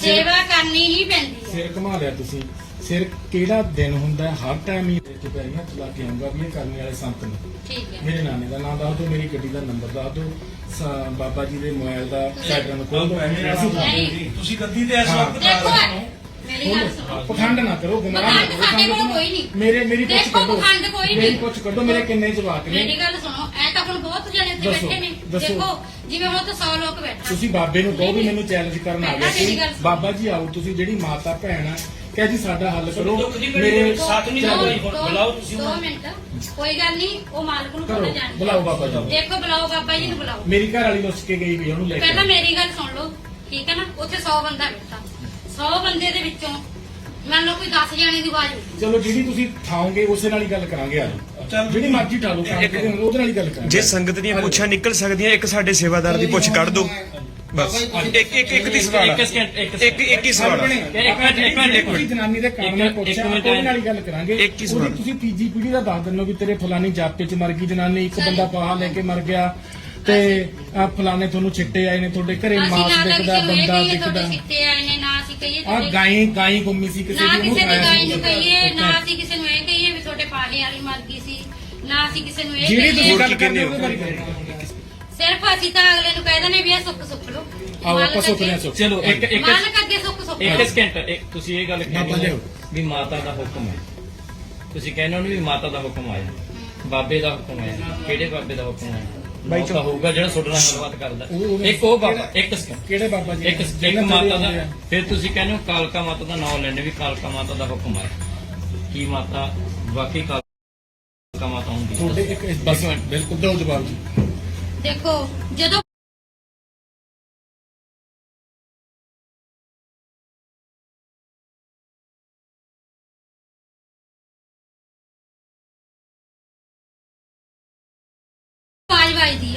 ਸੇਵਾ ਕਰਨੀ ਹੀ ਪੈਂਦੀ ਹੈ। ਸਿਰ ਘੁਮਾ ਲਿਆ ਤੁਸੀਂ। ਸਿਰ ਕਿਹੜਾ ਦਿਨ ਹੁੰਦਾ ਹੈ? ਹਰ ਟਾਈਮ ਹੀ ਇੱਥੇ ਪੈਰੀਆਂ ਚਲਾ ਕੇ ਆਉਂਗਾ ਵੀ ਇਹ ਕਰਨੇ ਵਾਲੇ ਸੰਤ ਨੇ। ਠੀਕ ਹੈ। ਮੇਰੇ ਨਾਨੇ ਦਾ ਨਾਮ ਦੱਸ ਦਿਓ ਮੇਰੀ ਗੱਡੀ ਦਾ ਨੰਬਰ ਦੱਸ ਦਿਓ। ਸ- ਬਾਬਾ ਜੀ ਦੇ ਮੋਬਾਈਲ ਦਾ ਪੈਟਰਨ ਖੋਲ ਦਿਓ। ਅਸੀਂ ਨਹੀਂ। ਤੁਸੀਂ ਗੱਦੀ ਤੇ ਇਸ। ਵਕਤ ਦੇਖੋ ਮੇਰੀ ਗੱਲ ਸੁਣੋ ਪਖੰਡ ਨਾ ਕਰੋ ਗੁਨਾਹ ਨਾ ਪਖੰਡ ਕਰੋ ਸਾਡੇ ਕੋਲ ਸਾਨੂੰ ਕੋਈ ਨਹੀਂ। ਮੇਰੇ ਮੇਰੀ ਪੁੱਛ ਦੇਖੋ, ਕੱਢੋ। ਪਖੰਡ ਕੋਈ ਮੇਰੀ ਨਹੀਂ। ਪੁੱਛ ਕੱਢੋ ਮੇਰੇ ਕਿੰਨੇ ਜਵਾਕ ਨੇ? ਮੇਰੀ ਗੱਲ ਸੁਣੋ ਐ ਤਾਂ ਹੁਣ ਬਹੁਤ ਜਣੇ ਇੱਥੇ ਦੱਸੋ, ਬੈਠੇ ਨੇ। ਦੱਸੋ। ਦੇਖੋ ਜਿਵੇਂ ਹੁਣ ਤਾਂ 100 ਲੋਕ ਬੈਠੇ ਤੁਸੀਂ ਬਾਬੇ ਨੂੰ ਕਹੋ ਵੀ ਮੈਨੂੰ ਚੈਲੰਜ ਕਰਨ ਆ ਮੇਰੀ ਸੀ। ਬਾਬਾ ਜੀ ਆਓ ਤੁਸੀਂ ਜਿਹੜੀ ਮਾਤਾ ਭੈਣ ਆ ਕਹਿ ਜੀ ਸਾਡਾ ਹੱਲ ਕਰੋ। ਮੇਰੇ ਸਾਥ ਨਹੀਂ ਚੱਲ, ਬੁਲਾਓ ਤੁਸੀਂ ਦੋ ਉਹਨੂੰ। ਮਿੰਟ ਕੋਈ ਗੱਲ ਨਹੀਂ ਉਹ ਮਾਲਕ ਨੂੰ ਕਰੋ, ਪਤਾ ਜਾਣਦਾ ਬੁਲਾਓ ਬਾਬਾ ਜੀ। ਦੇਖੋ ਬੁਲਾਓ ਬਾਬਾ ਜੀ ਨੂੰ ਬੁਲਾਓ। ਮੇਰੀ ਘਰ ਵਾਲੀ ਨੁੱਸ ਕੇ ਗਈ ਵੀ ਉਹਨੂੰ ਲੈ ਕੇ ਪਹਿਲਾਂ ਮੇਰੀ ਗੱਲ ਸੁਣ ਲਓ ਠੀਕ ਹੈ ਨਾ? ਉੱਥੇ 100 ਬੰਦਾ ਬੈਠਾ। 100 ਬੰਦੇ ਦੇ ਵਿੱਚੋਂ ਮੰਨ ਲਓ ਕੋਈ 10 ਜਣੇ ਦੀ ਆਵਾਜ਼ ਹੋਈ ਚਲੋ ਜਿਹੜੀ ਤੁਸੀਂ ਠਾਓਗੇ ਉਸੇ ਨਾਲ ਹੀ ਗੱਲ ਕਰਾਂਗੇ ਚੱਲ। ਜਿਹੜੀ ਮਰਜ਼ੀ ਠਾਲੋ ਉਹਦੇ ਨਾਲ ਹੀ ਗੱਲ ਕਰਾਂਗੇ। ਜੇ ਸੰਗਤ ਦੀਆਂ ਪੁੱਛਾਂ ਨਿਕਲ ਸਕਦੀਆਂ ਇੱਕ ਸਾਡੇ ਸੇਵਾਦਾਰ ਦੀ ਪੁੱਛ ਕੱਢ ਦਿਓ। ਬਸ। ਇੱਕ ਇੱਕ ਇੱਕ ਦੀ ਸਵਾਲ। ਇੱਕ ਸਕਿੰਟ ਇੱਕ ਇੱਕ ਇੱਕ ਹੀ ਸਵਾਲ ਇੱਕ ਮਿੰਟ, ਇੱਕ ਮਿੰਟ, ਇੱਕ ਮਿੰਟ। ਜਨਾਨੀ ਦੇ ਕੰਮ ਇੱਕ- ਨਾਲ ਇੱਕ ਪੁੱਛਿਆ ਉਹਦੇ ਨਾਲ ਹੀ ਗੱਲ ਕਰਾਂਗੇ। ਇੱਕ ਹੀ ਸਵਾਲ। ਤੁਸੀਂ ਤੀਜੀ ਪੀੜ੍ਹੀ ਦਾ ਦੱਸ ਦਿੰਦੇ ਹੋ ਵੀ ਤੇਰੇ ਫਲਾਨੀ ਜਾਪੇ ਚ ਮਰ ਗਈ ਜਨਾਨੀ ਇੱਕ ਬੰਦਾ ਪਾਹਾ ਲੈ ਕੇ ਮਰ ਗਿਆ। ਤੇ ਆ ਫਲਾਣੇ ਤੁਹਾਨੂੰ ਛਿੱਟੇ ਆਏ ਨੇ ਤੁਹਾਡੇ ਘਰੇ ਮਾਸ ਨਾ ਦਿਖਦਾ ਨੂੰ ਬੰਦਾ ਦਿਖਦਾ ਤੁਹਾਡੇ ਸਿੱਟੇ ਆਏ ਨੇ ਨਾ ਅਸੀਂ ਕਹੀਏ ਆ ਤੁਹਾਡੇ- ਗਾਈ ਗਾਈ ਗੁੰਮੀ ਸੀ ਕਿਸੇ ਨਾ ਦੀ ਕਿਸੇ ਦੀ ਉਹਨੂੰ ਗਾਈ ਨੂੰ। ਕਹੀਏ ਨਾ ਅਸੀਂ ਕਿਸੇ ਨੂੰ ਇਹ ਕਹੀਏ ਵੀ ਤੁਹਾਡੇ ਪਾਲੇ ਵਾਲੀ ਮਰ ਗਈ ਸੀ ਨਾ ਅਸੀਂ ਕਿਸੇ ਨੂੰ ਇਹ ਜਿਹੜੀ ਤੁਸੀਂ ਕਹੀਏ ਹੋਰ ਗੱਲ ਕੀ ਕਹਿੰਦੇ ਕਹਿੰਦੇ ਹੋ ਹੋ? ਉਹਦੇ ਬਾਰੇ ਕਰੋ। ਸਿਰਫ ਅਸੀਂ ਤਾਂ ਅਗਲੇ ਨੂੰ ਕਹਿ ਦਿੰਦੇ ਵੀ ਇਹ ਸੁੱਖ ਸੁੱਖ ਲੋ ਆਓ ਆਪਾਂ ਲਿਆ ਸੁੱਖ ਚਲੋ ਇੱਕ ਇੱਕ ਮਾਲਕ ਅੱਗੇ ਸੁੱਖ ਸੁੱਖ ਲਓ। ਇੱਕ ਸਕਿੰਟ ਇੱਕ ਤੁਸੀਂ ਇਹ ਗੱਲ ਬਾਬਾ ਕਹਿੰਦੇ ਲਿਆਓ। ਵੀ ਮਾਤਾ ਦਾ ਹੁਕਮ ਹੈ ਤੁਸੀਂ ਕਹਿੰਦੇ ਹੋ ਨਾ ਵੀ ਮਾਤਾ ਦਾ ਹੁਕਮ ਆਇਆ ਬਾਬੇ ਦਾ ਹੁਕਮ ਆਇਆ ਕਿਹੜੇ ਬਾਬੇ ਦਾ ਹੁਕਮ ਆਇਆ ਬਾਈ ਤਾਂ ਹੋਊਗਾ ਜਿਹੜਾ ਤੁਹਾਡੇ ਨਾਲ ਗੱਲਬਾਤ ਕਰਦਾ। ਇੱਕ ਉਹ ਬਾਬਾ ਇੱਕ ਸਕਿੰਟ ਕਿਹੜੇ ਬਾਬਾ ਜੀ? ਇੱਕ ਇੱਕ ਮਾਤਾ ਦਾ। ਫਿਰ ਤੁਸੀਂ ਕਹਿੰਦੇ ਹੋ ਕਾਲਕਾ ਮਾਤਾ ਦਾ ਨਾਮ ਲੈਣੇ ਵੀ ਕਾਲਕਾ ਮਾਤਾ ਦਾ ਹੁਕਮ ਆਇਆ ਕੀ ਮਾਤਾ ਵਾਕਈ ਕਾਲਕਾ ਮਾਤਾ ਹੁੰਦੀ ਹੈ? ਤੁਹਾਡੇ ਇੱਕ ਬਸ ਬਿਲਕੁਲ। ਦੋ ਜਵਾਬ ਜੀ ਦੇਖੋ ਜਦੋਂ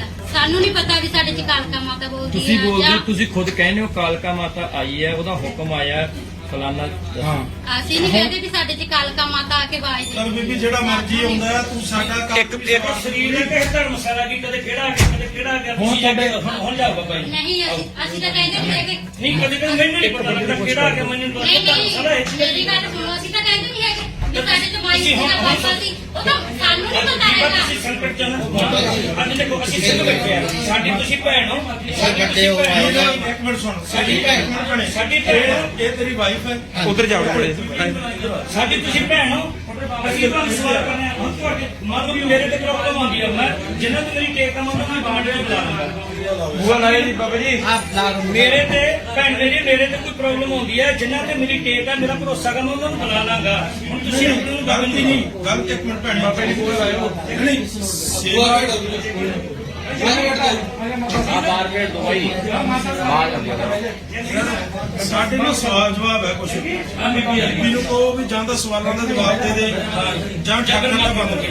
ਆ। ਸਾਨੂੰ ਨਹੀਂ ਪਤਾ ਵੀ ਸਾਡੇ ਚ ਕਾਲਕਾ ਮਾਤਾ ਬੋਲਦੀ ਤੁਸੀਂ ਆ ਬੋਲਦੇ ਜਾਂ ਹੋ, ਤੁਸੀਂ ਖੁਦ ਕਹਿੰਦੇ ਹੋ ਕਾਲਕਾ ਮਾਤਾ ਆਈ ਹੈ ਉਹਦਾ ਹੁਕਮ ਆਇਆ ਫਲਾਨਾ ਹਾਂ। ਅਸੀਂ ਨਹੀਂ ਕਹਿੰਦੇ ਵੀ ਸਾਡੇ ਚ ਕਾਲਕਾ ਮਾਤਾ ਆ ਕੇ ਆਵਾਜ਼ ਚਲ ਬੀਬੀ ਜਿਹੜਾ ਮਰਜ਼ੀ ਆਉਂਦਾ ਹੈ, ਤੂੰ ਸਾਡਾ ਕੰਮ ਇੱਕ ਇੱਕ ਸਰੀਰ ਨੇ ਕਿਸ ਧਰਮਸ਼ਾਲਾ ਕੀ ਕਦੇ ਕਿਹੜਾ ਆ ਗਿਆ ਕਦੇ ਕਿਹੜਾ ਆ ਗਿਆ ਹੁਣ ਤੁਹਾਡੇ- ਹੁਣ ਹੁਣ ਜਾਓ ਬਾਬਾ ਜੀ। ਨਹੀਂ ਅਸੀਂ ਅਸੀਂ ਤਾਂ ਕਹਿੰਦੇ ਨਹੀਂ ਹੈਗੇ। ਨਹੀਂ ਕਦੇ ਕਦੇ ਮੈਨੂੰ ਨਹੀਂ ਪਤਾ ਲੱਗਦਾ ਕਿਹੜਾ ਆ ਗਿਆ ਮੈਨੂੰ ਤਾਂ ਨਹੀਂ ਧਰਮਸ਼ਾਲਾ ਨਹੀਂ ਹੈ ਮੇਰੀ ਗੱਲ ਸੁਣੋ ਅਸੀਂ ਤਾਂ ਸਾਡੇ ਸੀ ਉਹ ਤਾਂ ਸਾਨੂੰ ਨਹੀਂ ਪਤਾ ਹੈਗਾ। ਤੁਸੀਂ ਸੰਕਟ ਚ ਨਾ ਅੱਜ ਦੇਖੋ ਅਸੀਂ ਸਿੰਘ ਬੈਠੇ ਆ। ਸਾਡੀ ਤੁਸੀਂ ਭੈਣ ਹੋ। ਸਾਡੀ ਵੱਡੇ ਹੋ ਭੈਣ ਨਹੀਂ, ਹੋ। ਨਹੀਂ, ਇੱਕ ਮਿੰਟ ਸੁਣ। ਸਾਡੀ ਭੈਣ ਮਿੰਟ ਬਣੇ। ਸਾਡੀ ਭੈਣ। ਇਹ- ਇਹ ਤੇਰੀ ਵਾਈਫ ਹੈ। ਉਧਰ ਜਾਓ ਥੋੜੇ ਸਾਡੀ ਤੁਸੀਂ ਭੈਣ ਹੋ। ਅਸੀਂ ਤੁਹਾਨੂੰ ਸਵਾਲ ਕਰਨੇ ਆ। ਹੁਣ ਤੁਹਾਡੇ ਮੰਨ ਲਓ ਮੇਰੇ ਤੇ ਪ੍ਰੋਬਲਮ ਆਉਂਦੀ ਹੈ ਮੈਂ ਜਿੰਨਾ ਤੇ ਮੇਰੀ ਟੇਕ ਆ ਮੈਂ ਉਹਨੂੰ ਬਾਂਡੇ ਨੂੰ ਬੁਲਾ ਲਾਂਗਾ ਬੂਆ ਲਾਇਆ ਜੀ ਬਾਬਾ ਜੀ। ਆਪ ਲਾ ਮੇਰੇ ਤੇ ਭੈਣ ਮੇਰੀ ਮੇਰੇ ਤੇ ਕੋਈ ਪ੍ਰੋਬਲਮ ਆਉਂਦੀ ਹੈ ਜਿੰਨਾ ਤੇ ਮੇਰੀ ਟੇਕ ਆ ਮੇਰਾ ਭਰੋਸਾ ਕਰ ਮੈਂ ਉਹਨਾਂ ਨੂੰ ਬੁਲਾ ਲਾਂਗਾ। ਹੁਣ ਤੁਸੀਂ ਆਪਣੇ ਨੂੰ ਗੱਲ ਨਹੀਂ। ਗਲਤ ਇੱਕ ਮਿੰਟ ਭੈਣ। ਬਾਬੇ ਦੀ ਬੋਲ ਆਇਓ। ਨਹੀਂ। ਸੇਵਾ ਸਾਡੇ ਨਾਲ ਸਵਾਲ ਜਵਾਬ ਹੈ ਕੁਛ। ਬੀਬੀ ਨੂੰ ਕਹੋ ਵੀ ਜਾਂ ਤਾਂ ਸਵਾਲਾਂ ਦਾ ਜਵਾਬ ਦੇ ਦੇ ਜਾਂ ਠੱਗਣ ਦਾ ਬੰਦ ਕਰ।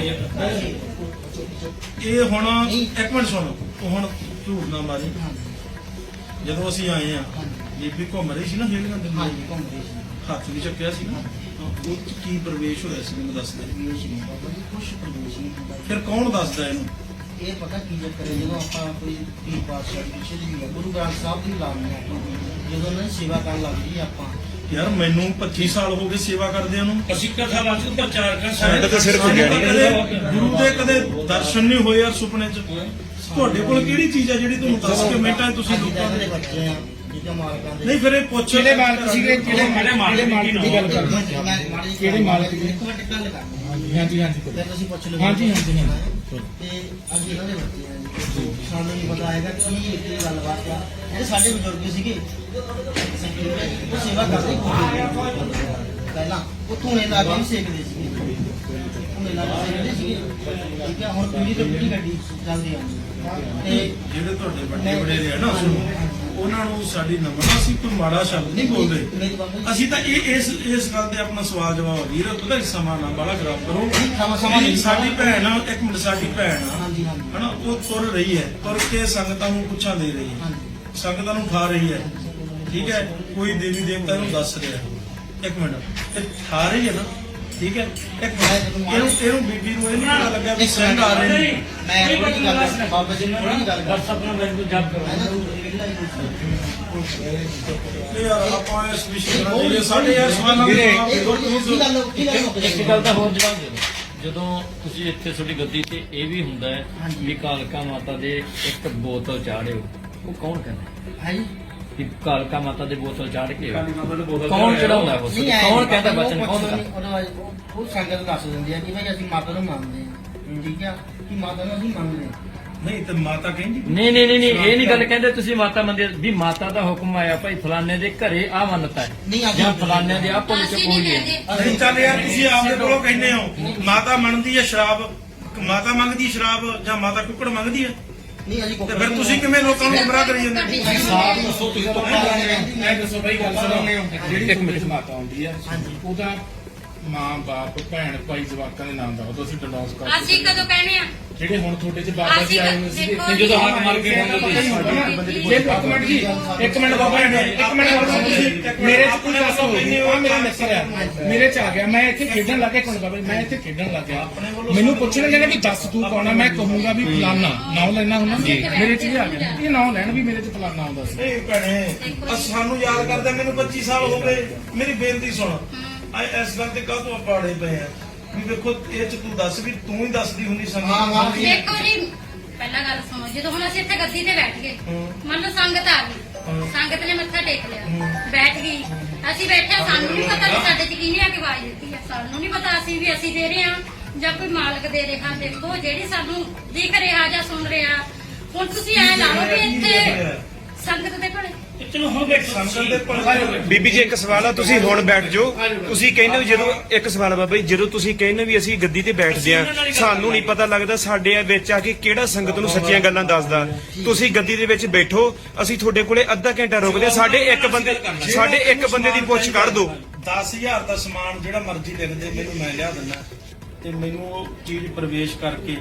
ਇਹ ਹੁਣ ਇੱਕ ਮਿੰਟ ਸੁਣ। ਹੁਣ ਝੂਠ ਨਾ ਮਾਰੀ। ਜਦੋਂ ਅਸੀਂ ਆਏ ਆ ਬੀਬੀ ਘੁੰਮ ਰਹੀ ਸੀ ਨਾ ਹੇਲੀਆਂ ਦੇ ਨਾਲ। ਘੁੰਮ ਰਹੀ ਸੀ। ਹੱਥ ਵੀ ਚੱਕਿਆ ਸੀ ਨਾ। ਉਹ ਕੀ ਪ੍ਰਵੇਸ਼ ਹੋਇਆ ਸੀ ਮੈਨੂੰ ਦੱਸ ਦੇ। ਪ੍ਰਵੇਸ਼ ਨਹੀਂ ਫਿਰ ਕੌਣ ਦੱਸਦਾ ਇਹਨੂੰ? ਇਹ ਪਤਾ ਕੀ ਚੱਕਰ ਹੈ ਜਦੋਂ ਆਪਾਂ ਕੋਈ ਪੀਰ ਪਾਤਸ਼ਾਹ ਦੀ ਪਿੱਛੇ ਦੀ ਗੁਰੂ ਗ੍ਰੰਥ ਸਾਹਿਬ ਦੀ ਲਾਉਂਦੇ ਆਪਾਂ ਜਦੋਂ ਉਹਨਾਂ ਦੀ ਸੇਵਾ ਕਰਨ ਲੱਗਦੀ ਆਪਾਂ। ਯਾਰ ਮੈਨੂੰ 25 ਸਾਲ ਹੋ ਗਏ ਸੇਵਾ ਕਰਦਿਆਂ ਨੂੰ। ਅਸੀਂ ਕਥਾ ਵਾਚ ਪ੍ਰਚਾਰ ਕਰ ਸਾਡਾ ਤਾਂ ਸਿਰ ਘੁੱਗਿਆ ਸਾਨੂੰ ਤਾਂ ਨਹੀਂ ਕਦੇ ਗੁਰੂ ਦੇ ਕਦੇ ਦਰਸ਼ਨ ਨਹੀਂ ਹੋਏ ਯਾਰ ਸੁਪਨੇ 'ਚ। ਤੁਹਾਡੇ ਕੋਲ ਕਿਹੜੀ ਚੀਜ਼ ਹੈ ਜਿਹੜੀ ਤੁਹਾਨੂੰ ਦੱਸ ਕੇ ਮਿੰਟਾਂ 'ਚ ਤੁਸੀਂ ਲੋਕਾਂ ਦੇ ਬੱਚੇ ਆ ਜਿਹਦੇ ਮਾਲਕਾਂ ਦੇ। ਨਹੀਂ ਫਿਰ ਇਹ ਪੁੱਛ ਕਿਹੜੇ ਮਾਲਕ ਸੀਗੇ ਕਿਹੜੇ ਕਿਹੜੇ ਮਾਲਕ ਦੀ ਗੱਲ ਕਰਦੇ ਕਿਹੜੇ ਮਾਲਕ ਦੀ? ਇੱਕ ਮਿੰਟ ਗੱਲ ਕਰਨੀ ਹਾਂਜੀ ਹਾਂਜੀ ਕਰੋ। ਫਿਰ ਤੁਸੀਂ ਪੁੱਛ ਲਓ। ਹਾਂਜੀ, ਹਾਂਜੀ, ਹਾਂਜੀ। ਤੇ ਅਸੀਂ ਇਹਨਾਂ ਦੇ ਬੱਚੇ ਆ ਜੀ। ਸਾਨੂੰ ਨਹੀਂ ਪਤਾ ਹੈਗਾ ਕੀ ਇਹ ਗੱਲਬਾਤ ਆ। ਜਿਹੜੇ ਸਾਡੇ ਬਜ਼ੁਰਗ ਸੀਗੇ। ਉਹ ਸੇਵਾ ਕਰਦੇ ਪਹਿਲਾਂ ਉਹ ਧੂਣੇ ਲਾ ਕੇ ਵੀ ਸੇਕਦੇ ਸੀਗੇ। ਧੂਣੇ ਲਾ ਕੇ ਸੇਕਦੇ ਸੀਗੇ। ਠੀਕ ਹੈ ਹੁਣ ਪੀੜੀ ਤੋਂ ਪੀੜੀ ਗੱਡੀ ਚੱਲਦੀ ਆ। ਤੇ ਜਿਹੜੇ ਤੁਹਾਡੇ ਵੱਡੇ ਵਡੇਰੇ ਆ ਨਾ ਸੁਣੋ ਉਹਨਾਂ ਨੂੰ ਸਾਡੀ ਨਮਨਾ ਅਸੀਂ ਕੋਈ ਮਾੜਾ ਸ਼ਬਦ ਨਹੀਂ ਬੋਲਦੇ। ਅਸੀਂ ਤਾਂ ਇਹ ਇਸ ਇਸ ਗੱਲ ਤੇ ਆਪਣਾ ਸਵਾਲ ਜਵਾਬ ਵੀਰ ਪਤਾ ਨਹੀਂ ਸਮਾਂ ਨਾ ਬਾਲਾ ਖਰਾਬ ਕਰੋ। ਸਮਾਂ-। ਸਾਡੀ ਭੈਣ ਆ ਇੱਕ ਮਿੰਟ ਸਾਡੀ ਭੈਣ ਆ। ਹਨਾ ਉਹ ਤੁਰ ਰਹੀ ਹੈ ਤੁਰ ਕੇ ਸੰਗਤਾਂ ਨੂੰ ਪੁੱਛਾਂ ਦੇ ਰਹੀ ਹੈ। ਸੰਗਤਾਂ ਨੂੰ ਠਾ ਰਹੀ ਹੈ। ਠੀਕ ਹੈ ਕੋਈ ਦੇਵੀ ਦੇਵਤਾ ਨੂੰ ਦੱਸ ਰਿਹਾ। ਇੱਕ ਮਿੰਟ ਇਹ ਠਾ ਰਹੀ ਹੈ ਨਾ? ਠੀਕ ਹੈ। ਇੱਕ ਇਹਨੂੰ ਇਹਨੂੰ ਬੀਬੀ ਨੂੰ ਇਹ ਨਹੀਂ ਪਤਾ ਲੱਗਾ ਵੀ ਸਿੰਘ ਆ ਰਹੇ ਨੇ ਮੈਂ ਜਿਹੀ ਗੱਲ ਬਾਬਾ ਜੀ ਨੂੰ ਥੋੜੀ ਜਿਹੀ ਗੱਲ ਬਸ ਆਪਣਾ ਵੈਸੇ ਜਪ ਕਰੋ। ਨਹੀਂ ਯਾਰ ਆਪਾਂ ਇਸ ਵਿਸ਼ੇ ਨਾਲ ਸਾਡੇ ਯਾਰ ਸਵਾਲਾਂ ਦੇ ਇੱਕ ਗੱਲ ਦਾ ਹੋਰ ਜਵਾਬ ਦੇ ਦਿਓ। ਜਦੋਂ ਤੁਸੀਂ ਇੱਥੇ ਤੁਹਾਡੀ ਗੱਦੀ ਤੇ ਇਹ ਵੀ ਹੁੰਦਾ ਹੈ ਵੀ ਕਾਲਕਾ ਮਾਤਾ ਦੇ ਇੱਕ ਬੋਤਲ ਚਾੜਿਓ ਉਹ ਕੌਣ ਹੈ? ਜੀ ਕਿ ਕਾਲਕਾ ਮਾਤਾ ਦੇ ਬੋਤਲ ਚਾੜ ਕੇ ਕੌਣ ਚੜਾਉਂਦਾ ਉਹ? ਨਹੀਂ ਆਏ ਕੌਣ ਕਹਿੰਦਾ ਬਚਨ ਕੌਣ ਕਹਿੰਦਾ ਉਹ- ਸੰਗਤ ਦੱਸ ਦਿੰਦੀ ਆ ਕਿ ਭਾਈ ਅਸੀਂ ਮਾਤਾ ਨੂੰ ਮੰਨਦੇ ਹਾਂ। ਠੀਕ ਆ? ਕਿ ਮਾਤਾ ਨੂੰ ਅਸੀਂ ਮੰਨਦੇ ਹਾਂ। ਨਹੀਂ ਤੇ ਮਾਤਾ ਕਹਿੰਦੀ ਨਹੀਂ ਨਹੀਂ ਨਹੀਂ ਨਹੀਂ, ਇਹ ਨਹੀਂ ਗੱਲ ਕਹਿੰਦੇ ਤੁਸੀਂ ਮਾਤਾ ਮੰਦਿਰ ਵੀ ਮਾਤਾ ਦਾ ਹੁਕਮ ਆਇਆ ਭਾਈ ਫਲਾਣੇ ਦੇ ਘਰੇ ਆ ਮੰਨਤਾ ਹੈ। ਨਹੀਂ ਅਸੀਂ ਜਾਂ ਫਲਾਣੇ ਦੇ ਆ ਚ ਅਸੀਂ ਕੋਈ ਨਹੀਂ ਹੈ ਕਹਿੰਦੇ ਨਹੀਂ ਚੱਲ ਯਾਰ ਤੁਸੀਂ ਆਪਦੇ ਕੋਲੋਂ ਕਹਿੰਦੇ ਹੋ ਮਾਤਾ ਮੰਨਦੀ ਹੈ ਸ਼ਰਾਬ ਮਾਤਾ ਮੰਗਦੀ ਸ਼ਰਾਬ ਜਾਂ ਮਾਤਾ ਕੁੱਕੜ ਮੰਗਦੀ ਹੈ? ਨਹੀਂ ਅਸੀਂ ਤੇ ਫਿਰ ਤੁਸੀਂ ਕਿਵੇਂ ਲੋਕਾਂ ਨੂੰ ਗੁੰਮਰਾਹ ਕਰੀ ਜਾਂਦੇ ਹੋ? ਸਾਫ਼ ਦੱਸੋ ਤੁਸੀਂ ਤੋਂ ਮੈਂ ਦੱਸੋ ਬਈ ਗੱਲ ਸੁਣੋ ਜਿਹੜੀ ਇੱਕ ਮਾਤਾ ਆਉਂਦੀ ਆ ਉਹਦਾ ਮਾਂ ਬਾਪ ਭੈਣ ਭਾਈ ਜਵਾਕਾਂ ਦੇ ਨਾਮ ਦਾ ਉਹ ਅਸੀਂ ਡਿਵੋਰਸ ਕਰ ਅਸੀਂ ਕਦੋਂ ਕਹਿੰਦੇ ਆ? ਜਿਹੜੇ ਹੁਣ ਤੁਹਾਡੇ ਚ ਬਾਬਾ ਜੀ ਆਏ ਹੋਏ ਸੀ ਦੇਖੋ ਜਦੋਂ ਹੱਕ ਮਾਰ ਕੇ ਬੋਲਦੇ ਸੀ। ਜੇ ਇੱਕ ਮਿੰਟ ਜੀ ਇੱਕ ਮਿੰਟ ਬਾਬਾ ਜੀ ਇੱਕ ਮਿੰਟ ਬਾਬਾ ਜੀ। ਮੇਰੇ ਚ ਕੋਈ ਹੋ ਗਈ ਆ ਮੇਰਾ ਮਿੱਤਰ ਆ। ਮੇਰੇ ਚ ਆ ਗਿਆ। ਮੈਂ ਇੱਥੇ ਖੇਡਣ ਲੱਗ ਗਿਆ। ਕੋਣ ਬਾਬਾ ਜੀ ਮੈਂ ਇੱਥੇ ਖੇਡਣ ਲੱਗ ਗਿਆ। ਮੈਨੂੰ ਪੁੱਛਣਗੇ ਨਾ ਵੀ ਦੱਸ ਤੂੰ ਕੌਣ ਆ? ਮੈਂ ਕਹੂੰਗਾ ਵੀ ਫਲਾਨਾ। ਨਾਮ ਲੈਣਾ ਹੁੰਦਾ ਮੇਰੇ ਚ ਵੀ ਆ ਗਿਆ। ਇਹ ਨਾਮ ਲੈਣ ਵੀ ਮੇਰੇ ਚ ਫਲਾਨਾ ਆਉਂਦਾ ਸੀ। ਨਹੀਂ ਭੈਣੇ ਸਾਨੂੰ ਯਾਦ ਕਰਦੇ ਮੈਨੂੰ 25 ਸਾਲ ਹੋ ਗਏ। ਮੇਰੀ ਬੇਨਤੀ ਸੁਣ। ਆ ਇਸ ਗੱਲ ਤੇ ਕਾਹ ਤੋਂ ਪਾੜੇ ਪਏ ਆ? ਵੀ ਵੇਖੋ ਇਹ ਚ ਤੂੰ ਦੱਸ ਵੀ ਤੂੰ ਹੀ ਦੱਸਦੀ ਹੁੰਦੀ ਹਾਂ, ਹਾਂ, ਸੰਗਤ ਜੀ। ਦੇਖੋ ਜੀ ਪਹਿਲਾਂ ਗੱਲ ਸੁਣੋ। ਜਦੋਂ ਹੁਣ ਅਸੀਂ ਇੱਥੇ ਗੱਦੀ ਤੇ ਬੈਠ ਗਏ ਮੰਨ ਲਓ ਸੰਗਤ ਆ ਗਈ। ਸੰਗਤ ਨੇ ਮੱਥਾ ਟੇਕ ਲਿਆ। ਬੈਠ ਗਈ। ਅਸੀਂ ਬੈਠੇ ਸਾਨੂੰ ਨਹੀਂ ਪਤਾ ਵੀ ਸਾਡੇ ਚ ਕਿਹਨੇ ਆ ਕੇ ਆਵਾਜ਼ ਦਿੱਤੀ ਆ। ਸਾਨੂੰ ਨਹੀਂ ਪਤਾ ਅਸੀਂ ਵੀ ਅਸੀਂ ਦੇ ਰਹੇ ਹਾਂ ਜਾਂ ਕੋਈ ਮਾਲਕ ਦੇ ਰਿਹਾ। ਦੇਖੋ ਜਿਹੜੀ ਸਾਨੂੰ ਦਿਖ ਰਿਹਾ ਜਾਂ ਸੁਣ ਰਿਹਾ। ਹੁਣ ਤੁਸੀਂ ਐ ਲਾ ਲਓ ਵੀ ਇੱਥੇ ਸੰਗਤ ਦੇ ਭਲੇ। ਬੀਬੀ ਜੀ ਇੱਕ ਸਵਾਲ ਆ ਤੁਸੀਂ ਹੁਣ ਬੈਠ ਜਾਓ। ਤੁਸੀਂ ਕਹਿੰਦੇ ਹੋ ਜਦੋਂ ਇੱਕ ਸਵਾਲ ਆ ਬਾਬਾ ਜੀ ਜਦੋਂ ਤੁਸੀਂ ਕਹਿੰਦੇ ਵੀ ਅਸੀਂ ਗੱਦੀ ਤੇ ਬੈਠਦੇ ਆ ਸਾਨੂੰ ਨਹੀਂ ਪਤਾ ਲੱਗਦਾ ਸਾਡੇ ਆ ਵਿੱਚ ਆ ਕੇ ਕਿਹੜਾ ਸੰਗਤ ਨੂੰ ਸੱਚੀਆਂ ਗੱਲਾਂ ਦੱਸਦਾ। ਤੁਸੀਂ ਗੱਦੀ ਦੇ ਵਿੱਚ ਬੈਠੋ ਅਸੀਂ ਤੁਹਾਡੇ ਕੋਲੇ ਅੱਧਾ ਘੰਟਾ ਰੁਕਦੇ ਆ। ਸਾਡੇ ਇੱਕ ਬੰਦੇ ਸਾਡੇ ਇੱਕ ਬੰਦੇ ਦੀ ਪੁੱਛ ਕੱਢ ਦਿਓ। 10000 ਦਾ ਸਮਾਨ ਜਿਹੜਾ ਮਰਜ਼ੀ ਲਿਖ ਦੇ ਮੈਨੂੰ ਮੈਂ ਲਿਆ ਦਿੰਦਾ। ਤੇ ਮੈਨੂੰ ਉਹ ਚੀਜ਼ ਪ੍ਰਵੇਸ਼ ਕਰਕੇ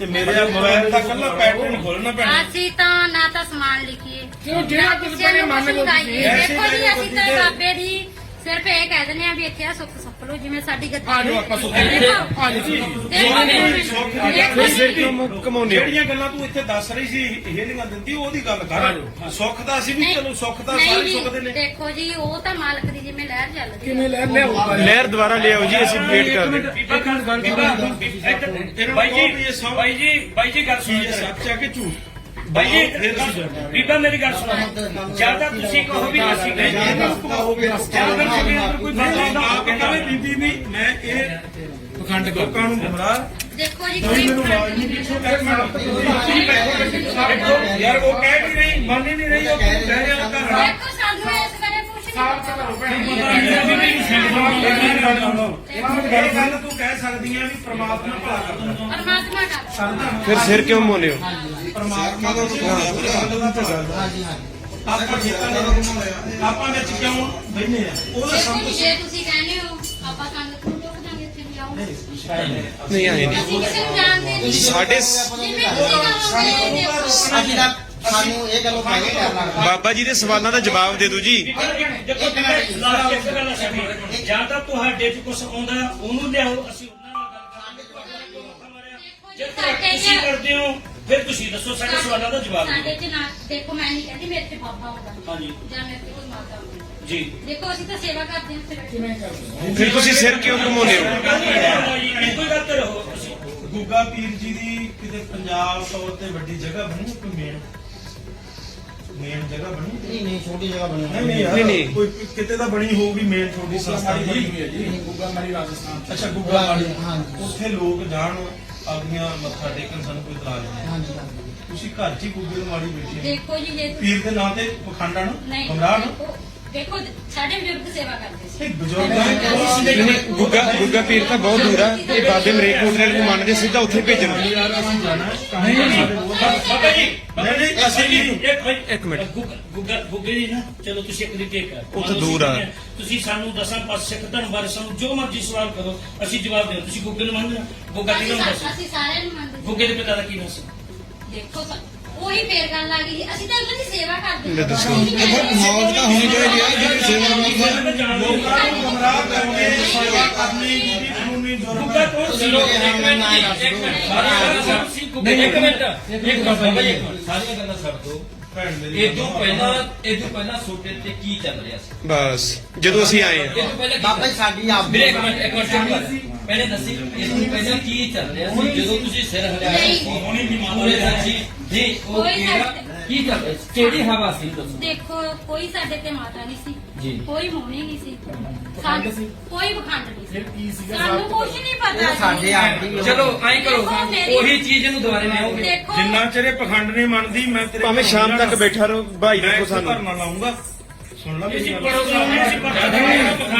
ਤੇ ਮੇਰੇ ਮੋਬਾਈਲ ਦਾ ਕੱਲਾ ਪੈਟਰਨ ਖੋਲਣਾ ਪੈਣਾ ਅਸੀਂ ਤਾਂ ਨਾ ਤਾਂ ਸਮਾਨ ਲਿਖੀਏ ਚਲੋ ਜਿਹੜਾ ਕੁਝ ਕਿਸੇ ਬਣੇ ਮੰਨ ਲਓ। ਤੁਸੀਂ। ਦੇਖੋ ਜੀ ਅਸੀਂ ਤਾਂ ਬਾਬੇ ਦੀ ਸਿਰਫ ਇਹ ਕਹਿ ਦਿੰਦੇ ਆ ਵੀ ਇੱਥੇ ਆ ਸੁੱਖ ਸੱਪ ਲੋ ਜਿਵੇਂ ਸਾਡੀ ਗੱਦੀ ਆ ਜਾਓ ਆਪਾਂ ਸੁੱਖ ਦੇਖੋ, ਆ ਜਾਓ ਜੀ ਦੇਖੋ ਜੀ, ਦੇਖੋ ਫਿਰ ਸਿਰ ਜੀ, ਕਿਉਂ ਘਮਾਉਂਦੇ ਹੋ ਜਿਹੜੀਆਂ ਗੱਲਾਂ ਤੂੰ ਇੱਥੇ ਦੱਸ ਰਹੀ ਸੀ ਹੀਲਿੰਗਾਂ ਦਿੰਦੀ ਉਹਦੀ ਗੱਲ ਕਰ ਸੁੱਖ ਤਾਂ ਅਸੀਂ ਵੀ ਨਹੀਂ, ਚਲੋ ਸੁੱਖ ਤਾਂ ਨਹੀਂ ਸਾਰੇ ਜੀ, ਸੁੱਖ ਦੇ ਨੇ ਦੇਖੋ ਜੀ ਉਹ ਤਾਂ ਮਾਲਕ ਦੀ ਜਿਵੇਂ ਲਹਿਰ ਚੱਲਦੀ ਹੈ ਕਿਵੇਂ ਲੈ ਲਿਆਓ ਲਹਿਰ ਦੁਬਾਰਾ ਲਿਆਓ ਜੀ ਅਸੀਂ ਵੇਟ ਕਰਦੇ ਬਾਈ ਜੀ ਬਾਈ ਜੀ ਬਾਈ ਜੀ ਗੱਲ ਇਹ ਸੱਚ ਕਿ ਝੂਠ ਜਾਣਦੇ ਬੀਬਾ ਮੇਰੀ ਗੱਲ ਸੁਣੋ। ਜ਼ਿਆਦਾ ਤੁਸੀਂ ਕਹੋ ਵੀ ਅਸੀਂ ਗਏ। ਜਾਂ ਫਿਰ ਤੁਹਾਡੇ ਅੰਦਰ ਕੋਈ ਬੰਦਾ ਨਹੀਂ, ਆਪ ਕਹੇ ਬੀਬੀ ਵੀ ਮੈਂ ਇਹ ਪਖੰਡ ਲੋਕਾਂ ਨੂੰ ਗੁੰਮਰਾਹ। ਦੇਖੋ ਜੀ ਕੋਈ ਕੋਈ ਮੈਨੂੰ ਆਵਾਜ਼ ਨਹੀਂ ਪਿੱਛੋਂ। ਕਹਿ ਯਾਰ ਉਹ ਕਹਿ ਨਹੀਂ ਰਹੀ ਮੰਨ ਹੀ ਨਹੀਂ ਰਹੀ ਉਹ ਕਹਿ ਰਿਹਾ ਤੂੰ ਕਹਿ ਸਕਦੀ ਆ ਵੀ ਪ੍ਰਮਾਤਮਾ ਭਲਾ ਕਰਦਾ। ਪਰਮਾਤਮਾ ਦਾ। ਫਿਰ ਸਿਰ ਕਿਉਂ ਮੋਨੇ ਹੋ ਪਰਮਾਤਮਾ ਦਾ ਹਾਂਜੀ ਹਾਂਜੀ। ਆਪਾਂ ਖੇਤਾਂ ਦੇ ਵਿੱਚ ਆਪਾਂ ਵਿੱਚ ਕਿਉਂ ਬੈਠੇ ਆ? ਉਹਦਾ ਦੇਖੋ ਸਭ ਜੀ, ਜੇ ਤੁਸੀਂ ਕਹਿੰਦੇ ਹੋ ਆਪਾਂ ਸੰਗਤ ਨੂੰ ਚੁੱਕ ਦਾਂਗੇ ਇੱਥੇ ਵੀ ਆਓ। ਨਹੀਂ ਆਏ ਨਹੀਂ। ਅਸੀਂ ਕਿਸੇ ਨੂੰ ਜਾਣਦੇ ਨਹੀਂ। ਸਾਡੇ ਜਿਵੇਂ ਤੁਸੀਂ ਕਹੋਗੇ ਦੇਖੋ। ਅਸੀਂ ਤਾਂ ਸਾਨੂੰ ਇਹ ਗੱਲੋਂ ਫਾਇਦਾ ਕਰ ਲੱਗਦਾ। ਬਾਬਾ ਜੀ ਦੇ ਸਵਾਲਾਂ ਦਾ ਜਵਾਬ ਦੇ ਦਿਓ ਜੀ। ਜਾਂ ਤਾਂ ਤੁਹਾਡੇ ਚ ਕੁਝ ਆਉਂਦਾ ਉਹਨੂੰ ਲਿਆਓ ਅਸੀਂ ਉਹਨਾਂ ਨਾਲ ਗੱਲ ਕਰਾਂਗੇ ਜੇ ਸਾਡੇ ਤੁਸੀਂ ਕਰਦੇ ਹੋ ਫਿਰ ਤੁਸੀਂ ਦੱਸੋ ਸਾਡੇ ਸਵਾਲਾਂ ਦਾ ਜਵਾਬ ਸਾਡੇ ਚ ਨਾ ਦੇਖੋ ਮੈਂ ਨਹੀਂ ਕਹਿੰਦੀ ਮੇਰੇ ਤੇ ਬਾਬਾ ਹੁੰਦਾ। ਹਾਂਜੀ। ਜਾਂ ਮੇਰੇ ਤੇ ਕੋਈ ਮਾਤਾ ਹੁੰਦੀ। ਜੀ। ਦੇਖੋ ਅਸੀਂ ਤਾਂ ਸੇਵਾ ਕਰਦੇ ਹਾਂ ਸਿਰਫ ਫਿਰ ਤੁਸੀਂ ਸਿਰ ਕਿਉਂ ਘਮਾਉਂਦੇ ਹੋ? ਕੋਈ ਗੱਲ ਤੇ ਰਹੋ ਤੁਸੀਂ। ਗੁੱਗਾ ਪੀਰ ਜੀ ਦੀ ਕਿਤੇ ਪੰਜਾਬ ਤੌਰ ਤੇ ਵੱਡੀ ਜਗ੍ਹਾ ਬਣੀ ਕੋਈ ਮੇਨ ਜਗ੍ਹਾ ਬਣੀ ਨਹੀਂ ਨਹੀਂ ਛੋਟੀ ਜਗ੍ਹਾ ਬਣੀ ਨਹੀਂ ਨਹੀਂ ਯਾਰ ਨਹੀਂ, ਨਹੀਂ। ਕੋਈ ਕਿਤੇ ਤਾਂ ਬਣੀ ਹੋਊਗੀ ਮੇਨ ਛੋਟੀ ਸੰਸਥਾ ਦੀ ਗੁੱਗਾ ਮਾਰੀ ਰਾਜਸਥਾਨ ਅੱਛਾ ਗੁੱਗਾ ਵਾਲੀ ਹਾਂਜੀ। ਉੱਥੇ ਲੋਕ ਜਾਣ ਆਪਦੀਆਂ ਮੱਥਾ ਟੇਕਣ ਸਾਨੂੰ ਕੋਈ ਇਤਰਾਜ਼ ਨਹੀਂ। ਹਾਂਜੀ ਹਾਂਜੀ। ਤੁਸੀਂ ਘਰ 'ਚ ਹੀ ਗੁੱਗੇ ਨੂੰ ਮਾੜੀ ਬੈਠੇ ਹੋ। ਦੇਖੋ ਜੀ ਜੇ ਪੀਰ ਦੇ ਨਾਂ ਤੇ ਪਖੰਡਾਂ ਨੂੰ? ਨਹੀਂ ਗੁੰਮਰਾਹ ਨੂੰ? ਦੇਖੋ- ਦੇਖੋ ਸਾਡੇ ਬਜ਼ੁਰਗ ਸੇਵਾ ਕਰਦੇ ਸੀ। ਨਹੀਂ ਨਹੀਂ ਗੁੱਗਾ ਗੁੱਗਾ ਪੀਰ ਤਾਂ ਬਹੁਤ ਦੂਰ ਆ। ਇਹ ਬਾਬੇ ਮਰੇਕ ਕੋਟਲੇ ਨੂੰ ਮੰਨਦੇ ਸਿੱਧਾ ਉੱਥੇ ਭੇਜਣ। ਯਾਰ ਅਸੀਂ ਜਾਣਾ। ਬਾਬਾ ਜੀ ਨਹੀਂ ਨਹੀਂ ਅਸੀਂ ਨਹੀਂ। ਇੱਕ ਮਿੰਟ। ਇੱਕ ਮਿੰਟ। ਗੁੱਗਾ ਗੁੱਗਾ ਗੁੱਗੇ ਜੀ ਨਾ ਚਲੋ ਤੁਸੀਂ ਇੱਕ ਦੀ ਟੇਕ ਕਰ ਉਹ ਤਾਂ ਦੂਰ ਆ। ਤੁਸੀਂ ਸਾਨੂੰ ਦਸਾਂ ਪਾਸ ਸਿੱਖ ਧਰਮ ਬਾਰੇ ਸਾਨੂੰ ਜੋ ਮਰਜ਼ੀ ਸਵਾਲ ਕਰੋ ਅਸੀਂ ਜਵਾਬ ਦਿਓ। ਤੁਸੀਂ ਗੁੱਗੇ ਨੂੰ ਮੰਨਦੇ ਹੋ? ਗੁੱਗਾ ਕਿਹਨੂੰ ਦੱਸੋ ਅਸੀਂ ਸਾਰਿਆਂ ਨੂੰ ਮੰਨਦੇ ਸੀ। ਗੁੱਗੇ ਦੇ ਪਿਤਾ ਦਾ ਕੀ ਨਾਮ ਸੀ? ਦੇਖੋ ਸਾ- ਉਹੀ ਫੇਰ ਗੱਲ ਆ ਗਈ ਅਸੀਂ ਤਾਂ ਉਹਨਾਂ ਦੀ ਸੇਵਾ ਕਰਦੇ ਲੈ ਦੱਸੋ। ਮੌਜ ਤਾਂ ਹੋਣੀ ਚਾਹੀਦੀ ਹੈ ਜਿਹੜੀ ਸੇਵਾ ਲੋਕਾਂ ਨੂੰ ਗੁੰਮਰਾਹ ਕਰਕੇ ਸੇਵਾ ਕਰਨੀ ਵੀ ਕਾਨੂੰਨੀ ਜੁਰਮ ਹੈ ਇੱਕ ਮਿੰਟ ਇੱਕ ਮਿੰਟ ਨਹੀਂ ਇੱਕ ਮਿੰਟ ਇੱਕ ਬਾਬਾ ਜੀ ਸਾਰੀਆਂ ਗੱਲਾਂ ਛੱਡ ਦੋ ਭੈਣ ਮੇਰੀ ਇਹ ਤੋਂ ਪਹਿਲਾਂ ਇਹ ਤੋਂ ਪਹਿਲਾਂ ਸੋਟੇ ਤੇ ਕੀ ਚੱਲ ਰਿਹਾ ਸੀ? ਬਸ ਜਦੋਂ ਅਸੀਂ ਆਏ ਇਹ ਤੋਂ ਪਹਿਲਾਂ ਬਾਬਾ ਜੀ ਸਾਡੀ ਆਪ ਵੀਰੇ ਇੱਕ ਮਿੰਟ ਇੱਕ ਮਿੰਟ ਪਹਿਲੇ ਦੱਸੀ ਇਹ ਤੋਂ ਪਹਿਲਾਂ ਕੀ ਚੱਲ ਰਿਹਾ ਸੀ? ਜਦੋਂ ਤੁਸੀਂ ਸਿਰ ਹਿਲਾਇਆ ਸੀ ਹੁਣੀ ਵੀ ਮਾਮਲੇ ਸੀ ਨਹੀਂ ਉਹ ਕੋਈ ਕਿਹੜਾ ਕੀ ਚੱਲ ਰਿਹਾ? ਸੀ ਕਿਹੜੀ ਹਵਾ ਸੀ ਦੱਸੋ? ਦੇਖੋ ਕੋਈ ਸਾਡੇ ਤੇ ਮਾਤਾ ਨਹੀਂ ਸੀ। ਜੀ। ਕੋਈ ਹੋਣੀ ਨਹੀਂ ਸੀ। ਸਾਨੂੰ ਕੋਈ ਵਖੰਡ ਨਹੀਂ ਸੀ। ਸਾਨੂੰ ਕੁਝ ਨਹੀਂ ਪਤਾ ਸਾਡੇ ਸੀ। ਦੀ ਚਲੋ ਐਂ ਕਰੋ। ਦੇਖੋ ਮੇਰੀ- ਉਹੀ ਚੀਜ਼ ਨੂੰ ਦੁਬਾਰੇ ਲਿਆਓਗੇ ਦੇਖੋ। ਜਿੰਨਾ ਚਿਰ ਇਹ ਪਖੰਡ ਨਹੀਂ ਮੰਨਦੀ ਮੈਂ ਤੇਰੇ ਭਾਵੇਂ ਸ਼ਾਮ ਤੱਕ ਬੈਠਾ ਰਹੋ ਭਾਈ ਇੱਥੇ ਸਾਨੂੰ। ਧਰਨਾ ਲਾਉਂਗਾ। ਸੁਣ ਲਾ ਮੇਰੀ ਗੱਲ।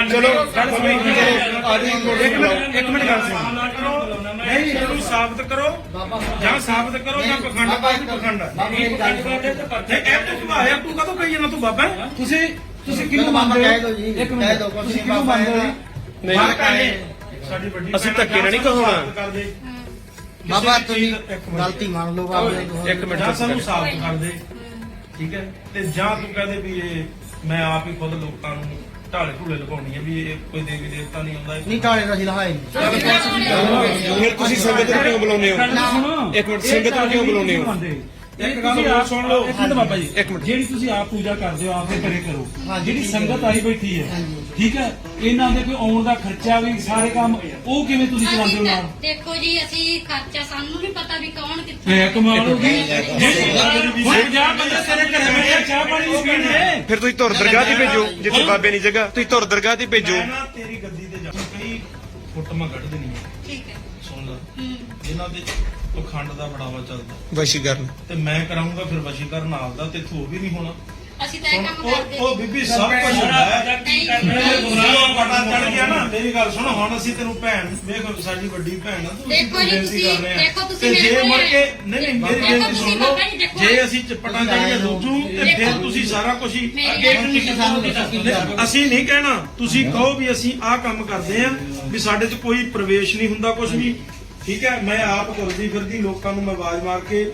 ਚਲੋ ਇੱਕ ਮਿੰਟ ਇੱਕ ਮਿੰਟ ਗੱਲ ਸੁਣੋ। ਨਾ ਕਰੋ ਸਾਬਤ ਕਰੋ ਜਾਂ ਸਾਬਤ ਕਰੋ ਜਾਂ ਪਖੰਡ ਬਾਬਾ ਕੋਈ ਪਖੰਡ ਬਾਬਾ ਸੁਣੋ। ਨਹੀਂ ਇਹ ਤੂੰ ਘੁਮਾਇਆ ਤੂੰ ਕਦੋਂ ਕਹੀ ਜਾਂਦਾ ਤੂੰ ਬਾਬਾ ਹੈ? ਤੁਸੀਂ ਤੁਸੀਂ ਕਿਹਨੂੰ ਬਾਬਾ ਮੰਨਦੇ ਕਹਿ ਹੋ ਦਿਓ ਜੀ ਇੱਕ ਕਹਿ ਮਿੰਟ ਦਿਓ ਤੁਸੀਂ ਬਾਬਾ ਕਿਹਨੂੰ ਮੰਨਦੇ ਹੋ ਨਹੀਂ। ਸਾਡੀ ਵੱਡੀ ਅਸੀਂ ਭੈਣ ਧੱਕੇ ਨਾਲ ਨਹੀਂ ਕਹਾਉਣਾ। ਸਾਬਤ ਕਰ ਦੇ। ਬਾਬਾ ਕਿਸੇ ਤੁਸੀਂ ਚੀਜ਼ ਦਾ- ਇੱਕ ਮਿੰਟ। ਗਲਤੀ ਮੰਨ ਲਓ ਬਾਬਾ ਇੱਕ ਮਿੰਟ ਜਾਂ ਸਾਨੂੰ। ਸਾਬਤ ਕਰ ਦੇ ਠੀਕ ਹੈ ਤੇ ਜਾਂ ਤੂੰ ਕਹਦੇ ਵੀ ਇਹ ਮੈਂ ਆਪ ਹੀ ਖੁਦ ਲੋਕਾਂ ਨੂੰ ਢਾਲੇ ਢੂਲੇ ਲਗਾਉਣੀ ਹੈ ਵੀ ਇਹ ਕੋਈ ਦੇਵੀ ਦੇਵਤਾ ਨਹੀਂ ਹੁੰਦਾ ਇਹ ਨਹੀਂ ਟਾਲੇ ਦਾ ਜ਼ਿਲ੍ਹਾ ਹੈ ਫਿਰ ਤੁਸੀਂ ਸੰਗਤ ਨੂੰ ਕਿਉਂ ਬੁਲਾਉਂਦੇ ਹੋ? ਇੱਕ ਮਿੰਟ ਸੰਗਤ ਨੂੰ ਕਿਉਂ ਬੁਲਾਉਂਦੇ ਹੋ? ਇੱਕ ਗੱਲ ਹੋਰ ਸੁਣ ਲਓ। ਇੱਕ ਮਿੰਟ ਬਾਬਾ ਜੀ। ਇੱਕ ਮਿੰਟ। ਜਿਹੜੀ ਤੁਸੀਂ ਆਪ ਪੂਜਾ ਕਰਦੇ ਹੋ ਆਪਦੇ ਘਰੇ ਕਰੋ। ਜਿਹੜੀ ਠੀਕ ਹੈ। ਸੰਗਤ ਆਈ ਬੈਠੀ ਹੈ। ਠੀਕ ਹੈ? ਇਹਨਾਂ ਦੇ ਕੋਈ ਆਉਣ ਦਾ ਖਰਚਾ ਵੀ ਸਾਰੇ ਕੰਮ ਉਹ ਕਿਵੇਂ ਤੁਸੀਂ ਚਲਾਉਂਦੇ ਹੋ ਅਸੀਂ ਨਾਲ? ਦੇਖੋ ਜੀ ਅਸੀਂ ਖਰਚਾ ਸਾਨੂੰ ਨਹੀਂ ਪਤਾ ਵੀ ਕੌਣ ਕਿੱਥੇ ਇਹ ਕਮਾਲ ਹੋ ਗਈ ਹੁਣ ਜਾ ਬੰਦੇ ਤੇਰੇ ਘਰੇ ਫਿਰ ਤੁਸੀਂ ਧੁਰ ਦਰਗਾਹ ਤੇ ਭੇਜੋ ਜਿੱਥੇ ਬਾਬੇ ਨਹੀਂ ਜਗ੍ਹਾ ਤੁਸੀਂ ਧੁਰ ਦਰਗਾਹ ਤੇ ਭੇਜੋ। ਮੈਂ ਨਾ ਤੇਰੀ ਗੱਦੀ ਤੇ ਜਾ ਕਈ ਫੋਟੋਆਂ ਕੱਢ ਦੇਣੀਆਂ ਠੀਕ ਹੈ। ਸੁਣ ਲੈ। ਹੂੰ। ਜਿਨ੍ਹਾਂ ਦੇ ਪਖੰਡ ਦਾ ਬੜਾਵਾ ਚੱਲਦਾ। ਵਸ਼ੀਕਰਨ। ਤੇ ਮੈਂ ਕਰਾਉਂਗਾ ਫਿਰ ਵਸ਼ੀਕਰਨ ਆਪਦਾ ਤੇ ਥੋ ਵੀ ਨਹੀਂ ਹੋਣਾ। ਅਸੀਂ ਤਾਂ ਇਹ ਹੁਣ ਕੰਮ ਉਹ ਕਰਦੇ ਉਹ ਬੀਬੀ ਸਭ ਕੁਝ ਹੁੰਦਾ ਹੈ ਨਹੀਂ ਮੇਰੇ ਨਹੀਂ। ਗੁਨਾਹ ਪਤਾ ਚੜ ਗਿਆ ਨਾ ਮੇਰੀ ਗੱਲ ਸੁਣ ਹੁਣ ਅਸੀਂ ਤੈਨੂੰ ਭੈਣ ਵੇਖ ਸਾਡੀ ਵੱਡੀ ਭੈਣ ਆ ਤੂੰ ਦੇਖੋ ਜੀ, ਬੇਨਤੀ ਤੁਸੀਂ- ਕਰ ਰਹੇ ਆ। ਦੇਖੋ ਤੁਸੀਂ ਤੇ ਜੇ ਮੇਰੇ ਮੁੜ ਕੇ ਕੋਲ- ਨਹੀਂ ਨਹੀਂ ਮੇਰੀ ਦੇਖੋ ਬੇਨਤੀ ਤੁਸੀਂ ਸੁਣ ਲਓ ਬਾਬਾ ਜੀ, ਦੇਖੋ। ਜੇ ਅਸੀਂ ਚਪਟਾਂ ਜਾਈਏ ਰੋਜੂ ਤੇ ਫਿਰ ਦੇਖੋ। ਤੁਸੀਂ ਸਾਰਾ ਕੁਝ ਹੀ ਮੇਰੀ ਅੱਗੇ ਗੱਲ ਨਹੀਂ ਸਾਨੂੰ ਦੱਸੋ ਕੀ ਕਰਨਾ। ਅਸੀਂ ਨਹੀਂ ਕਹਿਣਾ ਤੁਸੀਂ ਕਹੋ ਵੀ ਅਸੀਂ ਆਹ ਕੰਮ ਕਰਦੇ ਆ ਵੀ ਸਾਡੇ 'ਚ ਕੋਈ ਪ੍ਰਵੇਸ਼ ਨਹੀਂ ਹੁੰਦਾ ਕੁਝ ਵੀ ਠੀਕ ਹੈ ਮੈਂ ਆਪ ਤੁਰਦੀ ਫਿਰਦੀ ਲੋਕਾਂ ਨੂੰ ਮੈਂ ਆਵਾਜ਼ ਮਾਰ ਕੇ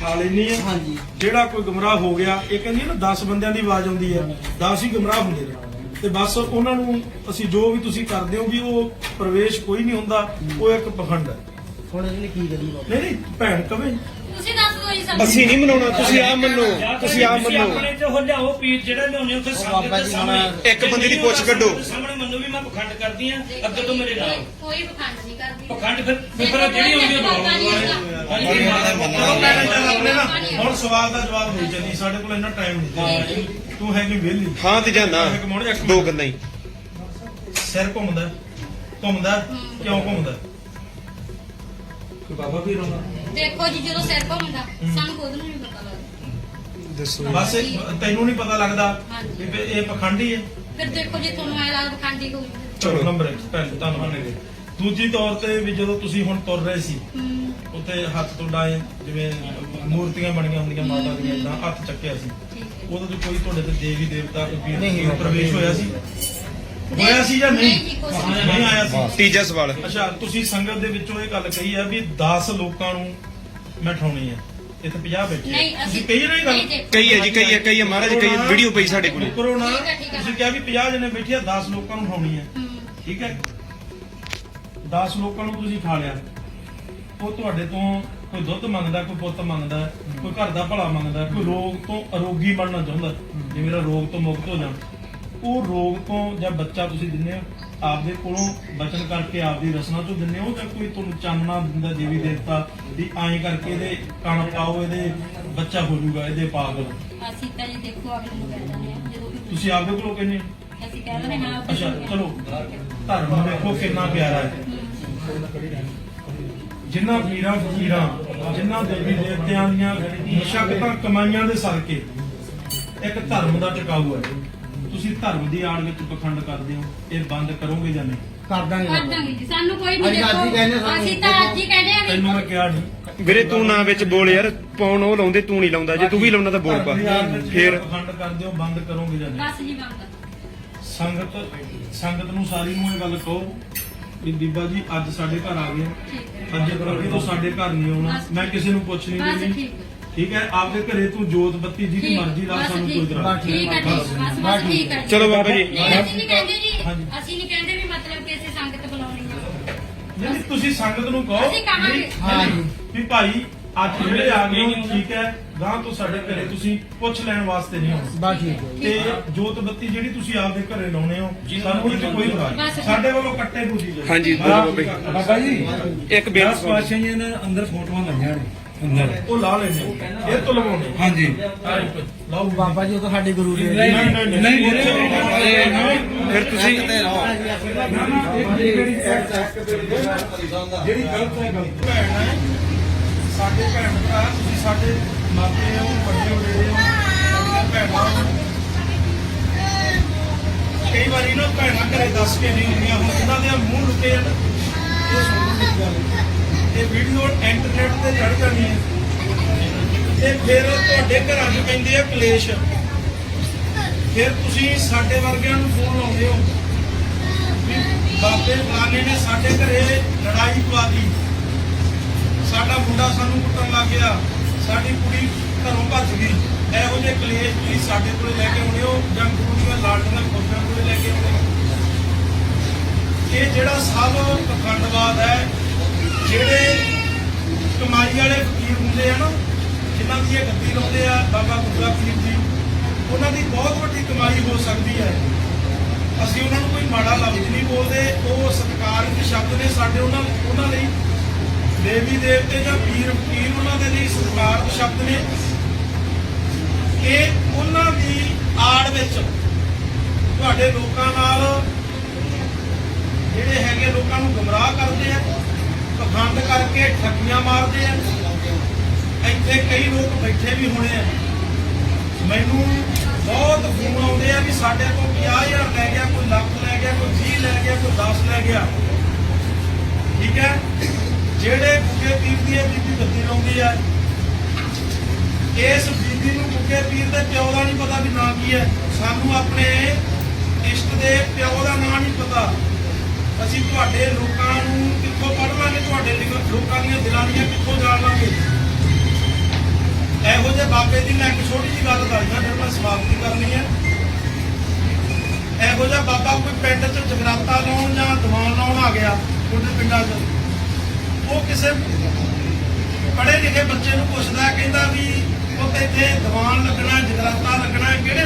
ਠਾ ਲੈਣੀ ਆ ਹਾਂਜੀ। ਜਿਹੜਾ ਕੋਈ ਗੁੰਮਰਾਹ ਹੋ ਗਿਆ ਇਹ ਕਹਿੰਦੀ ਹੈ ਨਾ 10 ਬੰਦਿਆਂ ਦੀ ਆਵਾਜ਼ ਆਉਂਦੀ ਹੈ 10 ਹੀ ਗੁੰਮਰਾਹ ਹੁੰਦੇ ਨੇ। ਤੇ ਬਸ ਉਹਨਾਂ ਨੂੰ ਅਸੀਂ ਜੋ ਵੀ ਤੁਸੀਂ ਕਰਦੇ ਹੋ ਵੀ ਉਹ ਪ੍ਰਵੇਸ਼ ਕੋਈ ਨਹੀਂ ਹੁੰਦਾ ਉਹ ਇੱਕ ਪਖੰਡ ਹੈ। ਹੁਣ ਇਹਨੇ ਕੀ ਕਰੀ ਬਾਬਾ? ਨਹੀਂ ਨਹੀਂ ਭੈਣ ਕਵੇ। ਤੁਸੀਂ ਦੱਸ ਦਿਓ ਜੀ ਸਾਨੂੰ। ਅਸੀਂ ਨਹੀਂ ਮਨਾਉਣਾ ਤੁਸੀਂ ਆਪ ਮੰਨੋ ਤੁਸੀਂ ਆਪ ਮੰਨੋ। ਆਪਣੇ ਤੇ ਹੋ ਲਿਆਓ ਪੀਰ ਜਿਹੜਾ ਲਿਆਉਣੇ ਉੱਥੇ ਉਹ ਬਾਬਾ ਜੀ ਹੁਣ ਇੱਕ ਬੰਦੇ ਦੀ ਪੁੱਛ ਕੱਢੋ। ਸਾਹਮਣੇ ਮੰਨੋ ਵੀ ਮੈਂ ਪਖੰਡ ਕਰਦੀ ਆ ਅੱਗੇ ਤੋਂ ਮੇਰੇ ਨਾਲ ਕੋਈ- ਵਖੰਡ ਨਹੀਂ ਕਰਦੀ। ਪਖੰਡ ਫਿਰ ਫਿਰ ਜਿਹੜੀ ਹੁੰਦੀ। ਚਲੋ ਭੈਣ ਚੱਲ ਆਪਣੇ ਨਾ ਹੁਣ ਸਵਾਲ ਦਾ ਜਵਾਬ ਹੋਈ ਚੱਲੀ ਸਾਡੇ ਕੋਲ ਇੰਨਾ ਟਾਈਮ ਨਹੀਂ। ਤੂੰ ਹੈਗੀ ਵਿਹਲੀ। ਹਾਂ ਤੇ ਮਿੰਟ, ਇੱਕ ਦੋ। ਗੱਲਾਂ ਹੀ। ਸਿਰ ਘੁੰਮਦਾ। ਘੁੰਮਦਾ? ਕਿਉਂ ਘੁੰਮਦਾ? ਬਾਬਾ ਵੀ ਰੋਣਾ ਦੇਖੋ ਜੀ ਜਦੋਂ ਸਿਰ ਘੁੰਮਦਾ ਸਾਨੂੰ ਖੁਦ ਨੂੰ ਨਹੀਂ ਪਤਾ ਲੱਗਦਾ। ਦੱਸੋ ਬਸ ਇਹ- ਤੈਨੂੰ ਨਹੀਂ ਪਤਾ ਲੱਗਦਾ ਵੀ ਵੀ ਇਹ ਪਖੰਡੀ ਹੈ? ਫਿਰ ਦੇਖੋ ਜੀ ਤੁਹਾਨੂੰ ਐ ਲੱਗਦਾ ਵਖੰਡੀ ਹੋਊਗੀ ਚਲੋ ਨੰਬਰ 1 ਪਹਿਲੇ ਧੰਨਵਾਦ। ਦੂਜੀ ਤੌਰ ਤੇ ਵੀ ਜਦੋਂ ਤੁਸੀਂ ਹੁਣ ਤੁਰ ਰਹੇ ਸੀ ਹੂੰ। ਉੱਥੇ ਹੱਥ ਤੋਂ ਡਾਏ ਜਿਵੇਂ ਮੂਰਤੀਆਂ ਬਣੀਆਂ ਹੁੰਦੀਆਂ ਮਾਤਾ ਦੀਆਂ ਇਦਾਂ ਹੱਥ ਚੱਕਿਆ ਸੀ ਠੀਕ ਹੈ। ਉਦੋਂ ਤੇ ਕੋਈ ਤੁਹਾਡੇ ਤੇ ਦੇਵੀ ਦੇਵਤਾ ਕੋਈ ਵੀਰ ਨਹੀਂ, ਕੋਈ ਪ੍ਰਵੇਸ਼ ਹੋਇਆ ਸੀ? ਹੋਇਆ ਸੀ ਜਾਂ ਨਹੀਂ? ਨਹੀਂ ਆਇਆ ਸੀ? ਤੀਜਾ ਸਵਾਲ ਅੱਛਾ ਤੁਸੀਂ ਸੰਗਤ ਦੇ ਵਿੱਚੋਂ ਇਹ ਗੱਲ ਕਹੀ ਆ ਵੀ 10 ਲੋਕਾਂ ਨੂੰ ਮੈਂ ਠਾਉਣੀ ਆ ਇੱਥੇ 50 ਬੈਠੇ ਆ। ਨਹੀਂ ਤੁਸੀਂ ਅਸੀਂ ਕਹੀ ਨਾ ਇਹ ਗੱਲ? ਨਹੀਂ ਦੇਖੋ। ਕਈ ਹੈ ਜੀ ਕਈ ਹੈ ਕਈ ਹੈ। ਮਹਾਰਾਜ ਕਈ ਵੀਡੀਓ ਪਈ ਸਾਡੇ ਕੋਲ। ਕਰੋ ਨਾ ਠੀਕ ਹੈ, ਠੀਕ ਹੈ। ਤੁਸੀਂ ਕਿਹਾ ਵੀ 50 ਜਣੇ ਬੈਠੇ ਆ 10 ਲੋਕਾਂ ਨੂੰ ਠਾਉਣੀ ਆ ਹੂੰ। ਠੀਕ ਹੈ? 10 ਲੋਕਾਂ ਨੂੰ ਤੁਸੀਂ ਖਾ ਲਿਆ। ਉਹ ਤੁਹਾਡੇ ਤੋਂ ਕੋਈ ਦੁੱਧ ਮੰਗਦਾ ਕੋਈ ਪੁੱਤ ਮੰਗਦਾ ਕੋਈ ਘਰ ਦਾ ਭਲਾ ਮੰਗਦਾ ਕੋਈ ਰੋਗ ਤੋਂ ਅਰੋਗੀ ਬਣਨਾ ਚਾਹੁੰਦਾ। ਜੇ ਮੇਰਾ ਰੋਗ ਤੋਂ ਮੁਕਤ ਹੋ ਜਾ ਉਹ ਰੋਗ ਤੋਂ ਜਾਂ ਬੱਚਾ ਤੁਸੀਂ ਦਿੰਦੇ ਹੋ ਆਪਦੇ ਕੋਲੋਂ ਬਚਨ ਕਰਕੇ ਆਪਦੀ ਰਸਨਾ ਤੋਂ ਦਿੰਦੇ ਹੋ ਜਾਂ ਕੋਈ ਤੁਹਾਨੂੰ ਚਾਨਣਾ ਦਿੰਦਾ ਦੇਵੀ ਦੇਵਤਾ ਵੀ ਐਂ ਕਰਕੇ ਇਹਦੇ ਕਣ ਪਾਓ ਇਹਦੇ ਬੱਚਾ ਹੋ ਜਾਊਗਾ ਇਹਦੇ ਪਾਗਲ ਅਸੀਂ ਤਾਂ ਜੀ ਦੇਖੋ ਅਗਲੇ ਨੂੰ ਕਹਿ ਦਿੰਦੇ ਹਾਂ ਜਦੋਂ ਵੀ ਤੁਸੀਂ ਆਪਦੇ ਕੋਲੋਂ ਕਹਿੰਦੇ ਹੋ? ਅਸੀਂ ਕਹਿ ਦਿੰਦੇ ਹਾਂ ਅੱਛਾ। ਚਲੋ ਧਰਮ ਵੇਖੋ ਕਿੰਨਾ ਪਿਆਰਾ ਹੈ ਜਿਨ੍ਹਾਂ ਪੀਰਾਂ ਫਕੀਰਾਂ ਜਿਨ੍ਹਾਂ ਦੇਵੀ ਦੇਵਤਿਆਂ ਦੀਆਂ ਮਸ਼ਕਤਾਂ ਕਮਾਈਆਂ ਦੇ ਸਦਕੇ ਇੱਕ ਧਰਮ ਦਾ ਟਿਕਾਊ ਹੈ ਤੁਸੀਂ ਧਰਮ ਦੀ ਆੜ ਵਿੱਚ ਪਖੰਡ ਕਰਦੇ ਹੋ ਇਹ ਬੰਦ ਕਰੋਗੇ ਜਾਂ ਨਹੀਂ? ਕਰ ਦਾਂਗੇ। ਕਰ। ਦਾਂਗੇ ਜੀ ਸਾਨੂੰ ਕੋਈ ਅਸੀਂ ਨਹੀਂ ਅੱਜ ਹੀ ਕਹਿੰਦੇ ਦੇਖੋ ਸਾਨੂੰ ਅਸੀਂ ਤਾਂ ਅੱਜ ਹੀ ਕਹਿੰਦੇ ਆ ਵੀ ਤੈਨੂੰ ਮੈਂ ਕਿਹਾ ਨਹੀਂ। ਵੀਰੇ ਤੂੰ ਨਾ ਵਿੱਚ ਬੋਲ ਯਾਰ ਪਾਉਣ ਉਹ ਲਾਉਂਦੇ ਤੂੰ ਨਹੀਂ ਲਾਉਂਦਾ ਜੇ ਤੂੰ ਵੀ ਲਾਉਣਾ ਤਾਂ ਬੋਲ ਪਾ। ਧਰਮ ਦੀ ਆੜ ਵਿੱਚ ਫੇਰ ਪਖੰਡ ਕਰਦੇ ਹੋ ਬੰਦ ਕਰੋਗੇ ਜਾਂ ਨਹੀਂ? ਬਸ ਜੀ ਬੰਦ ਸੰਗਤ ਸੰਗਤ ਨੂੰ ਸਾਰੀ ਨੂੰ ਇਹ ਗੱਲ ਕਹੋ ਵੀ ਬੀਬਾ ਜੀ ਅੱਜ ਸਾਡੇ ਘਰ ਆ ਗਏ। ਠੀਕ ਹੈ। ਅੱਜ ਅੱਗੇ ਤੋਂ ਸਾਡੇ ਘਰ ਨਹੀਂ ਆਉਣਾ। ਮੈਂ ਕਿਸੇ ਨੂੰ ਪੁੱਛ ਨਹੀਂ ਬਸ ਦੇਣੀ ਠੀਕ ਹੈ। ਠੀਕ ਹੈ? ਆਪਦੇ ਘਰੇ ਤੂੰ ਜੋਤ ਬੱਤੀ ਜਿਹਦੀ ਮਰਜ਼ੀ ਲਾ ਸਾਨੂੰ ਕੋਈ ਇਤਰਾਜ਼ ਠੀਕ ਹੈ ਠੀਕ ਬਸ ਬਸ ਠੀਕ ਹੈ। ਚਲੋ ਬਾਬਾ ਜੀ। ਨਹੀਂ ਅਸੀਂ ਨਹੀਂ ਕਹਿੰਦੇ ਜੀ ਹਾਂਜੀ। ਅਸੀਂ ਨਹੀਂ ਕਹਿੰਦੇ ਵੀ ਮਤਲਬ ਕਿ ਅਸੀਂ ਸੰਗਤ ਬੁਲਾਉਣੀ ਆ। ਨਹੀਂ ਤੁਸੀਂ ਸੰਗਤ ਨੂੰ ਕਹੋ। ਅਸੀਂ ਕਹਾਂਗੇ। ਵੀ- ਭਾਈ ਅੱਜ ਜਿਹੜੇ ਆ ਗਏ ਹੋ, ਠੀਕ ਹੈ ਗਾਂ ਤੋਂ ਸਾਡੇ ਘਰੇ ਤੁਸੀਂ ਪੁੱਛ ਲੈਣ ਵਾਸਤੇ ਨਹੀਂ ਆਉਣਾ ਬਸ ਠੀਕ ਹੈ ਤੇ ਜੋਤ ਬੱਤੀ ਜਿਹੜੀ ਤੁਸੀਂ ਆਪਦੇ ਘਰੇ ਲਾਉਣੇ ਹੋ ਸਾਨੂੰ ਇਹ 'ਚ ਕੋਈ ਇਤਰਾਜ਼ ਨਹੀਂ। ਬਸ। ਸਾਡੇ ਵੱਲੋਂ ਕੱਟੇ ਪੂਜੀ ਜਾਓ। ਹਾਂਜੀ ਬਾਬਾ ਜੀ। ਬਾਬਾ ਜੀ ਇੱਕ ਬੇਨਤੀ ਪਾਸ਼ਾਹੀਆਂ ਦੇ ਅੰਦਰ ਫੋਟੋਆਂ ਲੱਗੀਆਂ ਨੇ। ਉਹ ਲਾ ਲੈਣੇ ਇਹ ਤੋਂ ਲਵਾਉਣੇ ਹਾਂਜੀ। ਲਾਓ ਬਾਬਾ ਜੀ ਉਹ ਤਾਂ ਸਾਡੇ ਗੁਰੂ ਦੇ ਨਹੀਂ ਨਹੀਂ ਫਿਰ ਤੁਸੀਂ ਜਿਹੜੀ ਗਲਤ ਹੈ ਗਲਤ ਭੈਣ ਹੈ। ਸਾਡੇ ਭੈਣ ਭਰਾ ਤੁਸੀਂ ਸਾਡੇ ਮਾਪੇ ਹੋ ਵੱਡੇ ਵਡੇਰੇ ਹੋ ਸਾਡੀਆਂ ਭੈਣਾਂ ਹੋ। ਕਈ ਵਾਰੀ ਨਾ ਭੈਣਾਂ ਘਰੇ ਦੱਸ ਕੇ ਨਹੀਂ ਹੁੰਦੀਆਂ। ਹੁਣ ਇਹਨਾਂ ਦੇ ਮੂੰਹ ਲੁਕੇ ਨਾ, ਇਹ ਸੁਣਨ ਦੀ ਗੱਲ ਇਹ ਵੀਡੀਓ ਇੰਟਰਨੈਟ ਤੇ ਚੜ ਜਾਣੀ ਹੈ। ਤੇ ਫਿਰ ਤੁਹਾਡੇ ਘਰਾਂ 'ਚ ਪੈਂਦੇ ਆ ਕਲੇਸ਼। ਫਿਰ ਤੁਸੀਂ ਸਾਡੇ ਵਰਗਿਆਂ ਨੂੰ ਫੋਨ ਲਾਉਂਦੇ ਹੋ। ਵੀ ਬਾਬੇ ਫਲਾਣੇ ਨੇ ਸਾਡੇ ਘਰੇ ਲੜਾਈ ਪਵਾ ਦੀ ਸਾਡਾ ਮੁੰਡਾ ਸਾਨੂੰ ਕੁੱਟਣ ਲੱਗ ਗਿਆ। ਸਾਡੀ ਕੁੜੀ ਘਰੋਂ ਭੱਜ ਗਈ। ਇਹੋ ਜਿਹੇ ਕਲੇਸ਼ ਤੁਸੀਂ ਸਾਡੇ ਕੋਲ ਲੈ ਕੇ ਆਉਣੇ ਹੋ, ਜਾਂ ਗੁਰੂ ਦੀਆਂ ਲਾਡਲੀਆਂ ਖੋਜਾਂ ਕੋਲ ਲੈ ਕੇ ਆਉਣੇ ਹੋ। ਇਹ ਜਿਹੜਾ ਸਭ ਪਖੰਡਵਾਦ ਹੈ ਜਿਹੜੇ ਕਮਾਈ ਵਾਲੇ ਫਕੀਰ ਹੁੰਦੇ ਆ ਨਾ, ਜਿਨ੍ਹਾਂ ਦੀ ਇਹ ਗੱਦੀ ਲਾਉਂਦੇ ਆ ਬਾਬਾ ਗੁਰਦਾ ਪੀਰ ਜੀ, ਉਹਨਾਂ ਦੀ ਬਹੁਤ ਵੱਡੀ ਕਮਾਈ ਹੋ ਸਕਦੀ ਹੈ। ਅਸੀਂ ਉਹਨਾਂ ਨੂੰ ਕੋਈ ਮਾੜਾ ਲਫ਼ਜ਼ ਨਹੀਂ ਬੋਲਦੇ, ਉਹ ਸਤਿਕਾਰਯੋਗ ਸ਼ਬਦ ਨੇ ਸਾਡੇ ਉਹਨਾਂ ਉਹਨਾਂ ਲਈ। ਦੇਵੀ ਦੇਵਤੇ ਜਾਂ ਪੀਰ ਫਕੀਰ ਉਹਨਾਂ ਦੇ ਲਈ ਸਤਿਕਾਰਯੋਗ ਸ਼ਬਦ ਨੇ। ਕਿ ਉਹਨਾਂ ਦੀ ਆੜ ਵਿੱਚ ਤੁਹਾਡੇ ਲੋਕਾਂ ਨਾਲ ਜਿਹੜੇ ਹੈਗੇ ਲੋਕਾਂ ਨੂੰ ਗਮਰਾਹ ਕਰਦੇ ਆ ਪਖੰਡ ਕਰਕੇ ਠੱਗੀਆਂ ਮਾਰਦੇ ਆ। ਇੱਥੇ ਕਈ ਲੋਕ ਬੈਠੇ ਵੀ ਹੋਣੇ ਆ। ਮੈਨੂੰ ਬਹੁਤ ਫੋਨ ਆਉਂਦੇ ਆ ਵੀ ਸਾਡੇ ਕੋਲ 50000 ਲੈ ਗਿਆ, ਕੋਈ ਲੱਖ ਲੈ ਗਿਆ, ਕੋਈ 20 ਲੈ ਗਿਆ, ਕੋਈ 10 ਲੈ ਗਿਆ। ਠੀਕ ਹੈ? ਜਿਹੜੇ ਗੁੱਗੇ ਪੀਰ ਦੀ ਇਹ ਬੀਬੀ ਬੱਤੀ ਲਾਉਂਦੀ ਆ। ਇਸ ਬੀਬੀ ਨੂੰ ਗੁੱਗੇ ਪੀਰ ਦੇ ਪਿਓ ਦਾ ਨਹੀਂ ਪਤਾ ਵੀ ਨਾਂ ਕੀ ਹੈ। ਸਾਨੂੰ ਆਪਣੇ ਇਸ਼ਟ ਦੇ ਪਿਓ ਦਾ ਨਾਂ ਨਹੀਂ ਪਤਾ। ਅਸੀਂ ਤੁਹਾਡੇ ਲੋਕਾਂ ਨੂੰ ਕਿੱਥੋਂ ਪੜ੍ਹ ਤੁਹਾਡੇ ਲੋਕਾਂ ਦੀਆਂ ਦਿਲਾਂ ਦੀਆਂ ਕਿੱਥੋਂ ਜਾਣ ਇਹੋ ਜਿਹੇ ਬਾਬੇ ਦੀ ਮੈਂ ਇੱਕ ਛੋਟੀ ਜਿਹੀ ਗੱਲ ਦੱਸਦਾ, ਫਿਰ ਮੈਂ ਸਮਾਪਤੀ ਕਰਨੀ ਹੈ। ਇਹੋ ਜਿਹਾ ਬਾਬਾ ਕੋਈ ਪਿੰਡ 'ਚ ਜਗਰਾਤਾ ਲਾਉਣ ਜਾਂ ਦੀਵਾਨ ਲਾਉਣ ਆ ਗਿਆ, ਉਹਦੇ ਪਿੰਡਾਂ 'ਚ, ਉਹ ਕਿਸੇ ਪੜ੍ਹੇ ਲਿਖੇ ਬੱਚੇ ਨੂੰ ਪੁੱਛਦਾ, ਕਹਿੰਦਾ ਵੀ ਉਹ ਤੇ ਇੱਥੇ ਦੀਵਾਨ ਲੱਗਣਾ, ਜਗਰਾਤਾ ਲੱਗਣਾ, ਕਿਹੜੇ